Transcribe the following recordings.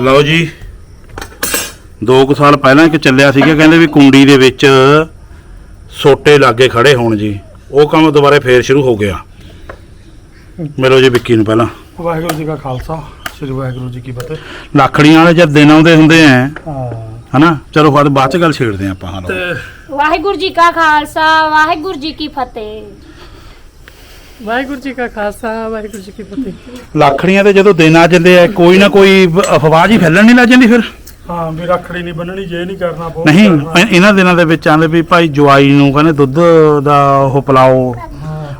ਲਓ ਜੀ 2 ਸਾਲ ਪਹਿਲਾਂ ਇੱਕ ਚੱਲਿਆ ਸੀਗਾ ਕਹਿੰਦੇ ਵੀ ਕੁੰਡੀ ਦੇ ਵਿੱਚ ਸੋਟੇ ਲਾਗੇ ਖੜੇ ਹੋਣ ਜੀ। ਉਹ ਕੰਮ ਦੁਬਾਰੇ ਫੇਰ ਸ਼ੁਰੂ ਹੋ ਗਿਆ। ਮਿਲੋ ਜੀ ਵਿੱਕੀ ਨੂੰ ਪਹਿਲਾਂ। ਵਾਹਿਗੁਰੂ ਜੀ ਕਾ ਖਾਲਸਾ ਸ੍ਰੀ ਵਾਹਿਗੁਰੂ ਜੀ ਕੀ ਫਤਿਹ। ਲੱਖੜੀਆਂ ਵਾਲੇ ਜਦ ਦਿਨ ਆਉਂਦੇ ਹੁੰਦੇ ਆ ਹਾਂ। ਹਨਾ? ਚਲੋ ਬਾਅਦ ਬਾਅਦ ਚ ਗੱਲ ਛੇੜਦੇ ਆ ਆਪਾਂ ਹਾਲ ਤੇ ਵਾਹਿਗੁਰੂ ਜੀ ਕਾ ਖਾਲਸਾ ਵਾਹਿਗੁਰੂ ਜੀ ਕੀ ਫਤਿਹ। ਵਾਹਿਗੁਰੂ ਜੀ ਕਾ ਖਾਲਸਾ ਵਾਹਿਗੁਰੂ ਜੀ ਕੀ ਫਤਿਹ। ਲੱਖੜੀਆਂ ਤੇ ਜਦੋਂ ਦਿਨ ਆ ਜਾਂਦੇ ਆ ਕੋਈ ਨਾ ਕੋਈ ਅਫਵਾਹ ਜੀ ਫੈਲਣ ਨਹੀਂ ਲੱਗ ਜਾਂਦੀ ਫਿਰ? ਹਾਂ ਵੀ ਰੱਖੜੀ ਨਹੀਂ ਬੰਨਣੀ ਜੇ ਨਹੀਂ ਕਰਨਾ ਬਹੁਤ ਨਹੀਂ ਕਰਨਾ। ਇਹਨਾਂ ਦਿਨਾਂ ਦੇ ਵਿੱਚ ਆਂਦੇ ਵੀ ਭਾਈ ਜਵਾਈ ਨੂੰ ਕਹਿੰਦੇ ਦੁੱਧ ਦਾ ਉਹ ਪਿਲਾਓ।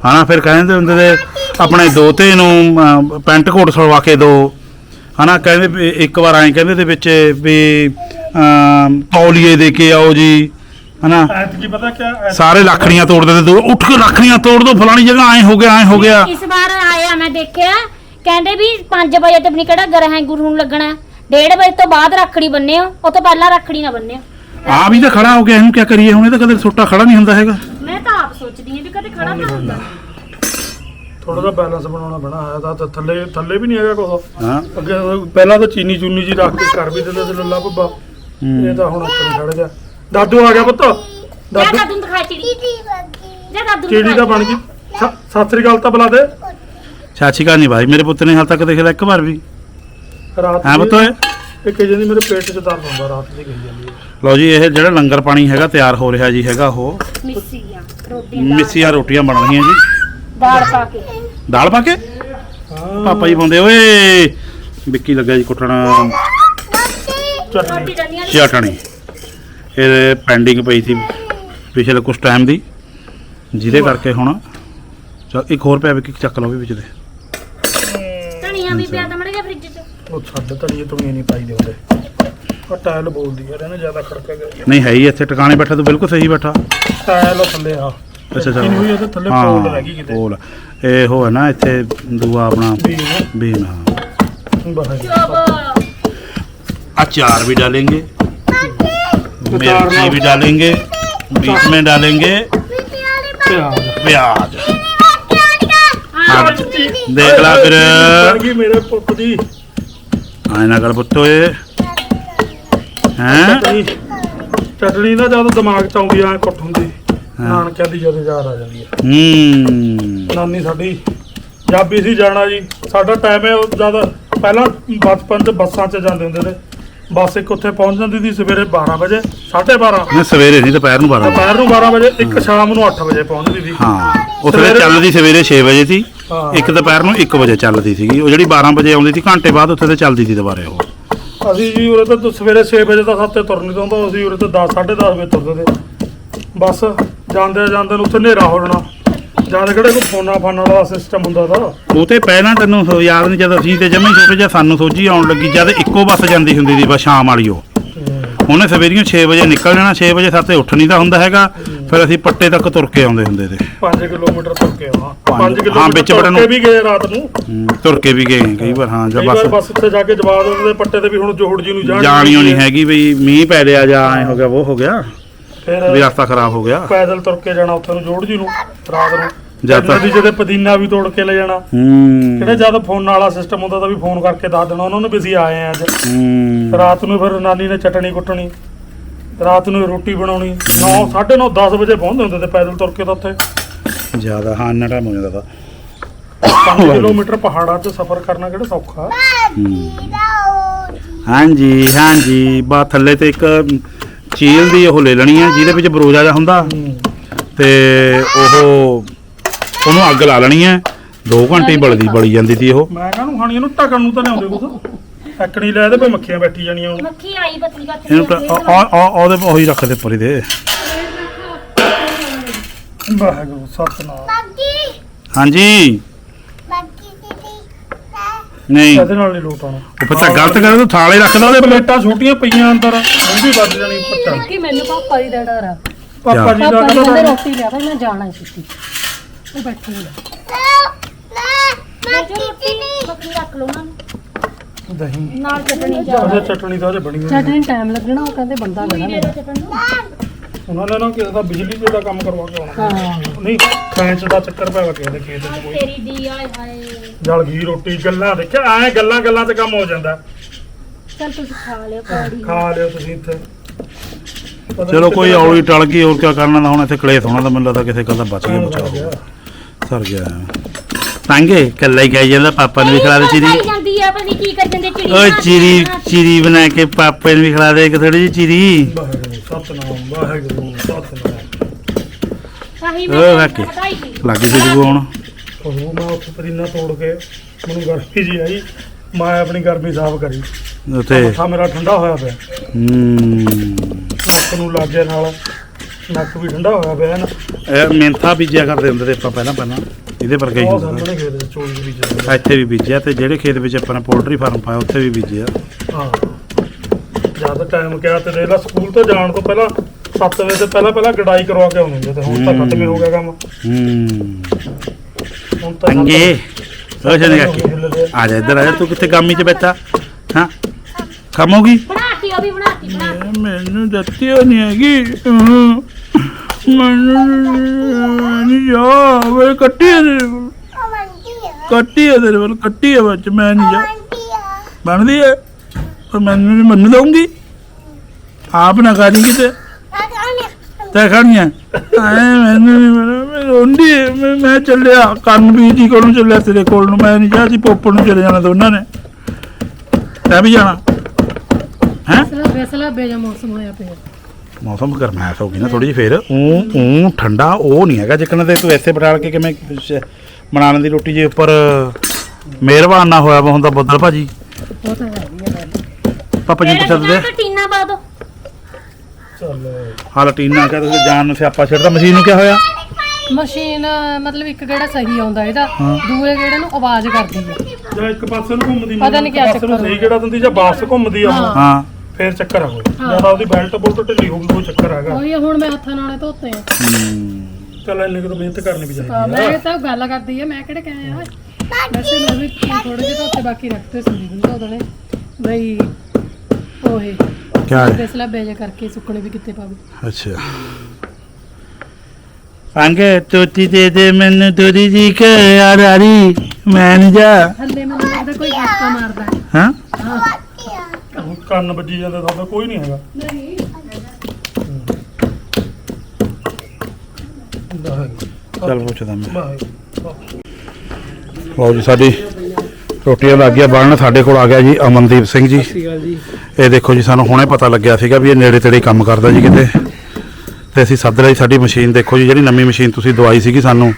ਹਨਾ ਫਿਰ ਕਹਿੰਦੇ ਹੁੰਦੇ ਤੇ ਆਪਣੇ ਦੋਤੇ ਨੂੰ ਅਮ, ਪੈਂਟ ਕੋਟ ਸਲਵਾ ਕੇ ਦਿਓ ਹਨਾ ਕਹਿੰਦੇ ਵੀ ਇੱਕ ਵਾਰ ਐਂ ਕਹਿੰਦੇ ਦੇ ਵਿੱਚ ਵੀ ਅਮ, ਤੌਲੀਏ ਦੇ ਕੇ ਆਓ ਜੀ। ਹਨਾ? ਐਤਕੀ ਪਤਾ ਕਿਆ ਸਾਰੇ ਲੱਖੜੀਆਂ ਤੋੜ ਦਿੰਦੇ ਦੋ ਉੱਠ ਕੇ ਲੱਖੜੀਆਂ ਤੋੜ ਦੋ ਫਲਾਣੀ ਜਗ੍ਹਾ ਐਂ ਹੋ ਗਿਆ ਐਂ ਹੋ ਗਿਆ। ਇਸ ਵਾਰ ਆਇਆ ਮੈਂ ਦੇਖਿਆ ਕਹਿੰਦੇ ਵੀ 5 ਵਜੇ ਤੇ ਆਪਣੀ ਕਿਹੜਾ ਗਰਹ ਗੁਰੂ ਨੂੰ ਲੱਗਣਾ। 1:30 ਵਜੇ ਤੋਂ ਬਾਅਦ ਰੱਖੜੀ ਬੰਨਿਓ ਉਹ ਤੋਂ ਪਹਿਲਾਂ ਰੱਖੜੀ ਨਾ ਬੰਨਿਓ। ਆ ਵੀ ਤਾਂ ਖੜਾ ਹੋ ਗਿਆ ਇਹਨੂੰ ਕੀ ਕਰੀਏ ਹੁਣ ਇਹ ਤਾਂ ਕਦੇ ਛੋਟਾ ਖੜਾ ਨਹੀਂ ਹੁੰਦਾ ਹੈਗਾ। ਮੈਂ ਤਾਂ ਆਪ ਸੋਚਦੀ ਹਾਂ ਵੀ ਕਦੇ ਖੜਾ ਤਾਂ ਹੁੰਦਾ। ਥੋੜਾ ਜਿਹਾ ਬੈਲੈਂਸ ਬਣਾਉਣਾ ਬਣਾ ਹੈ ਤਾਂ ਤੇ ਥੱਲੇ ਥੱਲੇ ਵੀ ਨਹੀਂ ਹੈਗਾ ਕੁਛ। ਹਾਂ। ਅੱਗੇ ਪਹਿਲਾਂ ਤਾਂ ਚੀਨੀ ਚੂਨੀ ਜੀ ਰੱਖ ਕੇ ਕਰ ਵੀ ਦਿੰਦੇ ਸੀ ਲੱਲਾ ਬੱਬਾ ਇਹ ਤਾਂ ਹੁਣ ਉੱਪਰ ਹੀ ਖੜ ਗਿਆ। ਦਾਦੂ ਆ ਗਿਆ ਪੁੱਤ। ਜਾ ਦਾਦੂ। ਦਾਦੂ ਨੂੰ ਦਿਖਾ ਚਿੜੀ। ਜਾ ਦਾਦੂ ਨੂੰ ਚੀੜੀ ਦਿਖਾ ਤਾਂ ਬਣ ਗਈ। ਸ- ਸਤਿ ਸ੍ਰੀ ਅਕਾਲ ਤਾਂ ਬੁਲਾ ਦੇ। ਚਾਚੀ ਕਾ ਨਹੀਂ ਭਾਈ। ਮੇਰੇ ਪੁੱਤ ਨੇ ਹਾਲ ਤੱਕ ਦੇਖਿਆ ਇੱਕ ਵਾਰ ਵੀ। ਰਾਤ ਹਾਂ ਦੀ- ਬਤੋਏ ਇਹ ਕਹੀ ਜਾਂਦੀ ਮੇਰੇ ਪੇਟ 'ਚ ਦਰਦ ਹੁੰਦਾ ਰਾਤ ਦੀ ਕਹੀ ਜਾਂਦੀ ਹੈ। ਲਓ ਜੀ ਇਹ ਜਿਹੜਾ ਲੰਗਰ ਪਾਣੀ ਹੈਗਾ ਤਿਆਰ ਹੋ ਰਿਹਾ ਜੀ ਹੈਗਾ ਉਹ। ਮਿੱਸੀਆਂ ਰੋਟੀਆਂ ਦਾਲ- ਮਿੱਸੀਆਂ ਰੋਟੀਆਂ ਬਣ ਰਹੀਆਂ ਜੀ। ਦਾਲ ਪਾ ਕੇ। ਦਾਲ ਪਾ ਕੇ? ਹਾਂ। ਪਾਪਾ ਜੀ ਪਾਉਂਦੇ ਓਏ। ਵਿੱਕੀ ਲੱਗਾ ਜੀ ਕੁੱਟਣਾ। ਚਟਨੀ ਰੋਟੀ ਡੰਡੀਆਂ ਚਟਣੀ ਇਹ ਪੈਂਡਿੰਗ ਪਈ ਸੀ ਪਿਛਲੇ ਕੁਝ ਟਾਈਮ ਦੀ ਜਿਹਦੇ ਕਰਕੇ ਹੁਣ ਚਲ ਇੱਕ ਹੋਰ ਪਿਆ ਵੀ ਚੱਕ ਲਓ ਵੀ ਵਿੱਚ ਦੇ। ਨਹੀਂ ਹੈ ਹੀ ਇੱਥੇ ਟਿਕਾਣੇ ਬੈਠਾ ਤੂੰ ਬਿਲਕੁਲ ਸਹੀ ਬੈਠਾ। ਟਾਇਲ ਥੱਲੇ ਆ। ਅੱਛਾ ਅੱਛਾ। ਹੋਈ ਉਹਦੇ ਥੱਲੇ ਪੋਲ ਰਹਿ ਕਿਤੇ। ਪੋਲ ਇਹ ਹੋ ਨਾ ਇੱਥੇ ਦੂਆ ਆਪਣਾ ਬੀਨ ਬੀਨ ਹਾਂ। ਵੀ ਡਾਲेंगे मिर्ची ना- भी डालेंगे बीच में डालेंगे ਪਿਆਜ਼ प्याज ਹਾਂ देख ला फिर ਬਣ ਗਈ ਮੇਰੇ ਪੁੱਤ ਦੀ आयना कर पुत्तो ये हैं ਚਟਣੀ ਚਟਣੀ ਨਾ ਜਦੋਂ ਦਿਮਾਗ 'ਚ ਆਉਂਦੀ ਆ ਕੁੱਟ ਹੁੰਦੀ ਹਾਂ। ਨਾਨਕਿਆਂ ਦੀ ਜਦੋਂ ਯਾਦ ਆ ਜਾਂਦੀ ਆ हम्म ਨਾਨੀ ਸਾਡੀ ਜਾਬੀ ਸੀ ਜਾਣਾ ਜੀ ਸਾਡਾ ਟਾਈਮ ਹੈ ਉਹ ਜਦ ਪਹਿਲਾਂ ਬਚਪਨ 'ਚ ਬੱਸਾਂ 'ਚ ਜਾਂਦੇ ਹੁੰਦੇ ਤੇ ਬਸ ਇੱਕ ਉੱਥੇ ਪਹੁੰਚ ਜਾਂਦੀ ਸੀ ਸਵੇਰੇ 12 ਵਜੇ 12:30 ਨਹੀਂ ਸਵੇਰੇ ਨਹੀਂ ਦੁਪਹਿਰ ਨੂੰ 12 ਦੁਪਹਿਰ ਨੂੰ 12 ਵਜੇ ਇੱਕ ਸ਼ਾਮ ਨੂੰ 8 ਵਜੇ ਪਹੁੰਚਦੀ ਸੀ। ਹਾਂ ਉੱਥੇ ਸਵੇਰੇ- ਚੱਲਦੀ ਸਵੇਰੇ 6 ਵਜੇ ਸੀ ਇੱਕ ਦੁਪਹਿਰ ਨੂੰ 1 ਵਜੇ ਚੱਲਦੀ ਸੀਗੀ। ਉਹ ਜਿਹੜੀ 12 ਵਜੇ ਆਉਂਦੀ ਸੀ ਘੰਟੇ ਬਾਅਦ ਉੱਥੇ ਤੇ ਚੱਲਦੀ ਸੀ ਦੁਬਾਰੇ ਉਹ। ਅਸੀਂ ਵੀ ਉਰੇ ਤਾਂ ਸਵੇਰੇ 6 ਵਜੇ ਦਾ ਸਾਤੇ ਤੁਰਨੀ ਤੋਂ ਹੁੰਦਾ ਅਸੀਂ ਉਰੇ ਤਾਂ 10:30 ਵਜੇ ਤੁਰਦੇ ਤੇ ਬਸ ਜਾਂਦੇ ਜਾਂਦੇ ਉੱਥੇ ਹਨੇਰਾ ਹੋ ਜਾਣਾ। ਜਦ ਕਿਹੜੇ ਕੋਈ ਫੋਨਾ ਫਾਨਾ ਵਾਲਾ ਸਿਸਟਮ ਹੁੰਦਾ ਤਾਂ? ਉਹ ਤੇ ਪਹਿਲਾਂ ਤੈਨੂੰ ਸੋ- ਯਾਦ ਨਹੀਂ ਜਦ ਅਸੀਂ ਤੇ ਜਮੇ ਛੋਟੇ ਜਿਹਾ ਸਾਨੂੰ ਸੋਝੀ ਆਉਣ ਲੱਗੀ ਜਦ ਇੱਕੋ ਬੱਸ ਜਾਂਦੀ ਹੁੰਦੀ ਸੀ ਬਸ ਸ਼ਾਮ ਵਾਲੀ ਉਹ। ਉਹਨੇ ਸਵੇਰੀਆਂ 6 ਵਜੇ ਨਿਕਲ ਜਾਣਾ 6 ਵਜੇ ਸਾਤੇ ਉੱਠ ਨਹੀਂ ਦਾ ਹੁੰਦਾ ਹੈਗਾ ਫਿਰ ਅਸੀਂ ਪੱਟੇ ਤੱਕ ਤੁਰ ਕੇ ਆਉਂਦੇ ਹੁੰਦੇ ਤੇ। 5 ਕਿਲੋਮੀਟਰ ਤੁਰ ਕੇ ਆਉਣਾ। ਪੰਜ- 5 ਹਾਂ, ਕਿਲੋਮੀਟਰ ਵਿੱਚ ਤੁਰ ਵੜਨ ਕੇ। ਵੀ ਗਏ ਰਾਤ ਨੂੰ। ਹਮ, ਤੁਰ ਕੇ ਵੀ ਗਏ ਕਈ ਵਾਰ ਹਾਂ ਕਈ ਜਦ ਵਾਰ ਬੱਸ ਬੱਸ ਉੱਥੇ ਜਾ ਕੇ ਜਵਾਬ ਦਿੰਦੇ ਪੱਟੇ ਤੇ ਵੀ ਹੁਣ ਜੋੜ ਜੀ ਨੂੰ ਜਾਣ ਜਾਣੀਓ ਨਹੀਂ ਹੈਗੀ ਵੀ ਮੀਂਹ ਪੈ ਲਿਆ ਜਾਂ ਐ ਹੋ ਗਿਆ ਉਹ ਹੋ ਗਿਆ। ਵੀ ਫਿਰ ਰਸਤਾ ਖਰਾਬ ਹੋ ਗਿਆ। ਪੈਦਲ ਤੁਰ ਕੇ ਜਾਣਾ ਉੱਥੇ ਨੂੰ ਜੋੜ ਜੀ ਨੂੰ ਰਾਤ ਨੂੰ। ਜਦ ਤੱਕ- ਦੀ ਜਦੇ ਪੁਦੀਨਾ ਵੀ ਤੋੜ ਕੇ ਲੈ ਜਾਣਾ। ਹੂੰ। ਕਿਹੜੇ ਜਦ ਫੋਨ ਵਾਲਾ ਸਿਸਟਮ ਹੁੰਦਾ ਤਾਂ ਵੀ ਫੋਨ ਕਰਕੇ ਦੱਸ ਦੇਣਾ ਉਹਨਾਂ ਨੂੰ ਵੀ ਅਸੀਂ ਆਏ ਆ ਅੱਜ। ਹੂੰ। ਰਾਤ ਨੂੰ ਫਿਰ ਨਾਨੀ ਨੇ ਚਟਣੀ ਕੁੱਟਣੀ ਰਾਤ ਨੂੰ ਰੋਟੀ ਬਣਾਉਣੀ 9 9:30 10 ਵਜੇ ਪਹੁੰਚਦੇ ਹੁੰਦੇ ਤੇ ਪੈਦਲ ਤੁਰ ਕੇ ਤਾਂ ਉੱਥੇ। ਜ਼ਿਆਦਾ ਹਾਂ ਇੰਨਾ ਟਾਈਮ ਹੋ ਜਾਂਦਾ 5 ਕਿਲੋਮੀਟਰ ਪਹਾੜਾਂ 'ਚ ਸਫ਼ਰ ਕਰਨਾ ਕਿਹੜਾ ਸੌਖਾ। ਹਾਂਜੀ ਹਾਂਜੀ ਬਾ ਥੱਲੇ ਤੇ ਇੱਕ ਚੀਲ ਦੀ ਉਹ ਲੈ ਲੈਣੀ ਹੈ ਜਿਹਦੇ ਵਿੱਚ ਬਰੋਜਾ ਜਾ ਹੁੰਦਾ। ਤੇ ਉਹ ਉਹਨੂੰ ਅੱਗ ਲਾ ਲੈਣੀ ਹੈ 2 ਘੰਟੇ ਹੀ ਬਲਦੀ ਬਲੀ ਜਾਂਦੀ ਸੀ ਉਹ। ਮੈਂ ਕਾਹਨੂੰ ਖਾਣੀ ਇਹਨੂੰ ਢਕਣ ਨੂੰ ਤਾਂ ਨਹੀਂ ਆਉਂਦੇ ਕੁਛ। ਐਕਣੀ ਲੈ ਇਹਦੇ ਪੇ ਮੱਖੀਆਂ ਬੈਠੀ ਜਾਣੀਆਂ ਹੁਣ ਮੱਖੀ ਆਈ ਪਤਲੀ ਇਹਨੂੰ ਤਾਂ ਆ- ਆ- ਆ- ਉਹਦੇ ਉਹੀ ਰੱਖ ਦੇ ਪਰੀ ਦੇ। ਵਾਹਿਗੁਰੂ ਸਤਨਾਮ। ਹਾਂਜੀ। ਨਹੀਂ। ਇਹਦੇ ਨਾਲ ਨਹੀਂ ਲੋਟ ਆਉਣਾ। ਉਹ ਫਿਰ ਤਾਂ ਗਲਤ ਕਰੇ ਤੂੰ ਥਾਲੇ ਰੱਖਦਾ ਉਹਦੇ ਪਲੇਟ ਪਲੇਟਾਂ ਛੋਟੀਆਂ ਪਈਆਂ ਅੰਦਰ ਉਹ ਵੀ ਵੱਜ ਜਾਣੀ ਪੱਟਾਂ। ਕਿ ਮੈਨੂੰ ਪਾਪਾ ਜੀ ਦਾ ਡਰ ਆ। ਪਾਪਾ ਜੀ ਦਾ ਪਾਪਾ ਜੀ ਕਹਿੰਦੇ ਰੋਟੀ ਲਿਆ ਭਾਈ ਮੈਂ ਜਾਣਾ ਹੀ ਛੁੱਟੀ ਉਹ ਬੈਠੇ ਹੋਏ ਆ। ਰੋਟੀ ਬੱਕਰੀ ਰੱਖ ਲਓ ਨੂੰ। ਦਹੀਂ। ਨਾਲ ਚਟਣੀ ਉਹਦੇ ਚਟਣੀ ਤਾਂ ਅਜੇ ਬਣੀ ਹੋਈ ਚਟਨੀ ਟਾਈਮ ਲੱਗਣਾ ਉਹ ਕਹਿੰਦੇ ਬੰਦਾ ਬੜਾ ਮੇਰਾ ਚਟਣੀ। ਉਹਨਾਂ ਨੇ ਨਾ ਕਿਸੇ ਦਾ ਬਿਜਲੀ ਦੇ ਦਾ ਕੰਮ ਕਰਵਾ ਕੇ ਆਉਣਾ। ਹਾਂ। ਨਹੀਂ ਖੈਂਚ ਦਾ ਚੱਕਰ ਪਿਆ ਵਾ ਕਿਸੇ ਦੇ ਖੇਤ 'ਚ ਕੋਈ। ਤੇਰੀ ਦੀ ਆਏ ਹਾਏ। ਜਲ ਘੀ ਰੋਟੀ ਗੱਲਾਂ ਦੇਖਿਆ ਐ ਗੱਲਾਂ ਗੱਲਾਂ 'ਚ ਕੰਮ ਹੋ ਜਾਂਦਾ। ਚੱਲ ਤੁਸੀਂ ਖਾ ਲਿਓ ਪੌੜੀ ਖਾ ਲਿਓ ਤੁਸੀਂ ਇੱਥੇ। ਪਤਾ ਚਲੋ ਕੋਈ ਔਲੀ ਟਲ ਗਈ ਹੋਰ ਕੀ ਕਰਨਾ ਦਾ ਹੁਣ ਇੱਥੇ ਕਲੇਸ਼ ਹੋਣਾ ਤਾਂ ਮੈਨੂੰ ਲੱਗਦਾ ਕਿਸੇ ਗੱਲ ਦਾ ਬਚ ਗਿਆ ਬਚਾਓ ਗਿਆ। ਸਰ ਗਿਆ। ਤਾਂਗੇ ਕੱਲਾ ਹੀ ਕਹੀ ਜਾਂਦਾ ਪਾਪਾ ਨੂੰ ਵੀ ਖਿਲਾ ਦੇ ਚੀਰੀ। ਖਾਈ ਜਾਂਦੀ ਆ ਪਤਾ ਨੀ ਕੀ ਕਰ ਜਾਂਦੇ ਚਿੜੀ ਓਏ ਬਣਾ ਕੇ ਚੀਰੀ। ਚੀਰੀ ਬਣਾ ਕੇ ਪਾਪੇ ਨੂੰ ਵੀ ਖਿਲਾ ਦੇ ਇੱਕ ਥੋੜੀ ਜਿਹੀ ਚੀਰੀ। ਵਾਹਿਗੁਰੂ ਸਤਨਾਮ ਵਾਹਿਗੁਰੂ ਸਤਨਾਮ। ਆਹੀ ਓਏ ਮੈਂ ਵਾਕੇ। ਵਧਾਈ ਸੀ। ਲੱਗੀ ਤੇ ਜੂ ਹੁਣ ਉਹ ਮੈਂ ਉੱਥੇ ਪਰੀਨਾ ਤੋੜ ਕੇ ਮੈਨੂੰ ਗਰਮੀ ਜੀ ਆਈ। ਮੈਂ ਆਪਣੀ ਗਰਮੀ ਸਾਫ਼ ਕਰੀ। ਉੱਥੇ। ਮੱਥਾ ਮੇਰਾ ਠੰਡਾ ਹੋਇਆ ਪਿਆ। ਹੂੰ। ਨੱਕ ਨੂੰ ਲੱਗੇ ਨਾਲ ਨੱਕ ਵੀ ਠੰਡਾ ਹੋਇਆ ਪਿਆ ਨਾ। ਇਹ ਮਿੰਥਾ ਬੀਜਿਆ ਕਰਦੇ ਹੁੰਦੇ ਤੇ ਆਪਾਂ ਪਹਿਲਾਂ ਪਹਿਲਾਂ। ਇਹਦੇ ਵਰਗਾ ਹੀ ਉਹ ਹੁੰਦਾ। ਸਾਹਮਣੇ ਖੇਤ ਦੇ ਚੋਲ ਵੀ ਜਾਂਦੇ ਇੱਥੇ ਵੀ ਬੀਜਿਆ ਤੇ ਜਿਹੜੇ ਖੇਤ ਵਿੱਚ ਆਪਾਂ ਨੇ ਪੋਲਟਰੀ ਫਾਰਮ ਪਾਇਆ ਉੱਥੇ ਵੀ ਬੀਜਿਆ। ਹਾਂ। ਜਦ ਟਾਈਮ ਕਿਹਾ ਤੇ ਦੇਖ ਲਾ ਸਕੂਲ ਤੋਂ ਜਾਣ ਤੋਂ ਪਹਿਲਾਂ 7 ਵਜੇ ਤੋਂ ਪਹਿਲਾਂ ਪਹਿਲਾਂ ਗਡਾਈ ਕਰਵਾ ਕੇ ਆਉਂਦੇ ਤੇ ਹੁਣ ਤਾਂ ਖਤਮ ਹੀ ਹੋ ਗਿਆ ਕੰਮ। ਹੂੰ। ਹੁਣ ਤਾਂ ਅੰਗੇ ਉਹ ਵਜੇ ਹਿੱਲਦੇ ਆ। ਆ ਜਾ ਇੱਧਰ ਆ ਜਾ ਤੂੰ ਕਿੱਥੇ ਗਾਮੀ 'ਚ ਬੈਠਾ? ਹਾਂ। ਖਾਮੋਗੀ ਬਣਾਤੀ ਉਹ ਵੀ ਬਣਾਤੀ ਬਣਾਤੀ। ਮੈਨੂੰ ਦਿੱਤੀ ਹੋ ਨਹੀਂ ਹੈਗੀ। ਮੈਨੂੰ ਨਹੀਂ ਜਾ ਵੇ ਕੱਟੀ ਤੇਰੇ ਕੋਲ ਕੱਟੀ ਹੈ ਤੇਰੇ ਕੋਲ ਕੱਟੀ ਹੈ ਬੱਚ ਮੈਂ ਨਹੀਂ ਜਾ। ਬਣਦੀ ਹੈ ਪਰ ਮੈਨੂੰ ਨਹੀਂ ਮੰਨ ਦਊਂਗੀ ਆਪ ਨਾ ਕਰੀ ਕਿਤੇ ਤੇ। ਖਾਣੀਆਂ। ਐ ਮੈਨੂੰ ਨਹੀਂ ਮਨ ਮੈਂ ਰੋਂਦੀ ਮੈਂ ਚੱਲਿਆ। ਕੰਨ ਵੀ ਜੀ ਕੋਲੋਂ ਚੱਲਿਆ ਤੇਰੇ ਕੋਲ ਨੂੰ। ਮੈਂ ਨਹੀਂ ਜਾ ਸੀ ਪੋਪੜ ਨੂੰ ਚਲੇ ਜਾਣਾ ਦੋਨਾਂ ਨੇ। ਤੈਂ ਵੀ ਜਾਣਾ। ਹੈ? ਫੈਸਲਾ ਬੇਜਾ ਮੌਸਮ ਹੋਇਆ ਪਿਆ। ਮੌਸਮ ਗਰਮੈਸ਼ ਹੋ ਗਈ ਨਾ ਥੋੜੀ ਜਿਹੀ ਫੇਰ। ਉਹ ਉਹ ਠੰਡਾ ਉਹ ਨਹੀਂ ਹੈਗਾ ਜਿੱਕਣ ਤੇ ਤੂੰ ਇੱਥੇ ਬਿਠਾਲ ਕੇ ਕਿਵੇਂ ਬਣਾਉਣ ਦੀ ਰੋਟੀ ਜੇ ਉੱਪਰ ਮਿਹਰਬਾਨ ਨਾ ਹੋਇਆ ਹੁੰਦਾ ਬੱਦਲ ਭਾਜੀ। ਉਹ ਤਾਂ ਹੈਗੀ ਆ ਗੱਲ। ਪਾਪਾ ਜੀ ਪੁੱਛਦੇ ਦੇ ਤੇ ਟੀਨਾ ਪਾ ਦੋ। ਚੱਲ। ਹਾਲ ਟੀਨਾ ਕਹ ਤੁਸੀਂ ਜਾਨ ਨੂੰ ਸਿਆਪਾ ਛੱਡਦਾ ਮਸ਼ੀਨ ਨੂੰ ਕੀ ਹੋਇਆ? ਮਸ਼ੀਨ ਮਤਲਬ ਇੱਕ ਗੇੜਾ ਸਹੀ ਆਉਂਦਾ ਇਹਦਾ। ਦੂਏ ਗੇੜੇ ਨੂੰ ਆਵਾਜ਼ ਕਰਦੀ ਹੈ ਜਾਂ ਇੱਕ ਪਾਸੇ ਨੂੰ ਘੁੰਮਦੀ ਪਤਾ ਨੀ ਇੱਕ ਕਿਆ ਨੂੰ ਚੱਕਰ ਸਹੀ ਕਿਹੜਾ ਦਿੰਦੀ ਜਾਂ ਵਾਪਸ ਘੁੰਮਦੀ ਆ ਉਹ। ਹਾਂ। ਫੇਰ ਚੱਕਰ ਆ ਕੋਈ ਹਾਂ। ਜਾਂ ਤਾਂ ਉਹਦੀ ਬੈਲਟ ਬੁਲਟ ਢਿੱਲੀ ਹੋ ਗਈ ਕੋਈ ਚੱਕਰ ਹੈਗਾ। ਉਹੀ ਹੁਣ ਮੈਂ ਹੱਥਾਂ ਨਾਲੇ ਧੋਤੇ ਆ। ਹਮ, ਚੱਲ ਇੰਨੀ ਕੁ ਤਾਂ ਮਿਹਨਤ ਕਰਨੀ ਵੀ ਚਾਹੀਦੀ ਮੈਂ ਇਹ ਤਾਂ ਗੱਲ ਕਰਦੀ ਆ ਮੈਂ ਕਿਹੜੇ ਕਹੇ ਆ ਵੈਸੇ ਮੈਂ ਵੀ ਥੋੜੇ ਜਿਹੇ ਧੋਤੇ ਬਾਕੀ ਰੱਖਤੇ ਸੰਦੀਪ ਨੂੰ ਧੋ ਦੇਣੇ ਬਈ ਉਹੇ। ਕਿਆ ਹੈ? ਫੈਸਲਾ ਬੇਜਾ ਕਰਕੇ ਸੁੱਕਣੇ ਵੀ ਕਿੱਥੇ ਪਾਵੇ ਅੱਛਾ। ਅੰਗੇ ਤੋਤੀ ਦੇ ਦੇ ਮੈਨੂੰ ਥੋੜੀ ਜੀ ਕਿ ਯਾਰ ਆਰੀ ਮੈਂ ਨਹੀਂ ਜਾ। ਹੱਲੇ ਮੈਨੂੰ ਲੱਗਦਾ ਕੋਈ ਹੱਕਾ ਮਾਰਦਾ ਹੈ। ਹਾਂ? ਹਾਂ। ਕੰਨ ਵੱਜੀ ਜਾਂਦੇ ਤੁਹਾਡਾ ਕੋਈ ਨਹੀਂ ਹੈਗਾ। ਨਹੀਂ। ਚੱਲ ਪੁੱਛਦਾ ਮੈਂ। ਲਓ ਜੀ ਸਾਡੀ ਰੋਟੀਆਂ ਲੱਗ ਗਿਆ ਬਣਨ ਸਾਡੇ ਕੋਲ ਆ ਗਿਆ ਜੀ ਅਮਨਦੀਪ ਸਿੰਘ ਜੀ। ਇਹ ਦੇਖੋ ਜੀ ਸਾਨੂੰ ਹੁਣੇ ਪਤਾ ਲੱਗਿਆ ਸੀਗਾ ਵੀ ਇਹ ਨੇੜੇ ਤੇੜੇ ਕੰਮ ਕਰਦਾ ਜੀ ਕਿਤੇ। ਤੇ ਅਸੀਂ ਸੱਦ ਲਈ ਸਾਡੀ ਮਸ਼ੀਨ ਦੇਖੋ ਜੀ ਜਿਹੜੀ ਨਵੀਂ ਮਸ਼ੀਨ ਤੁਸੀਂ ਦਵਾਈ ਸੀਗੀ ਸਾਨੂੰ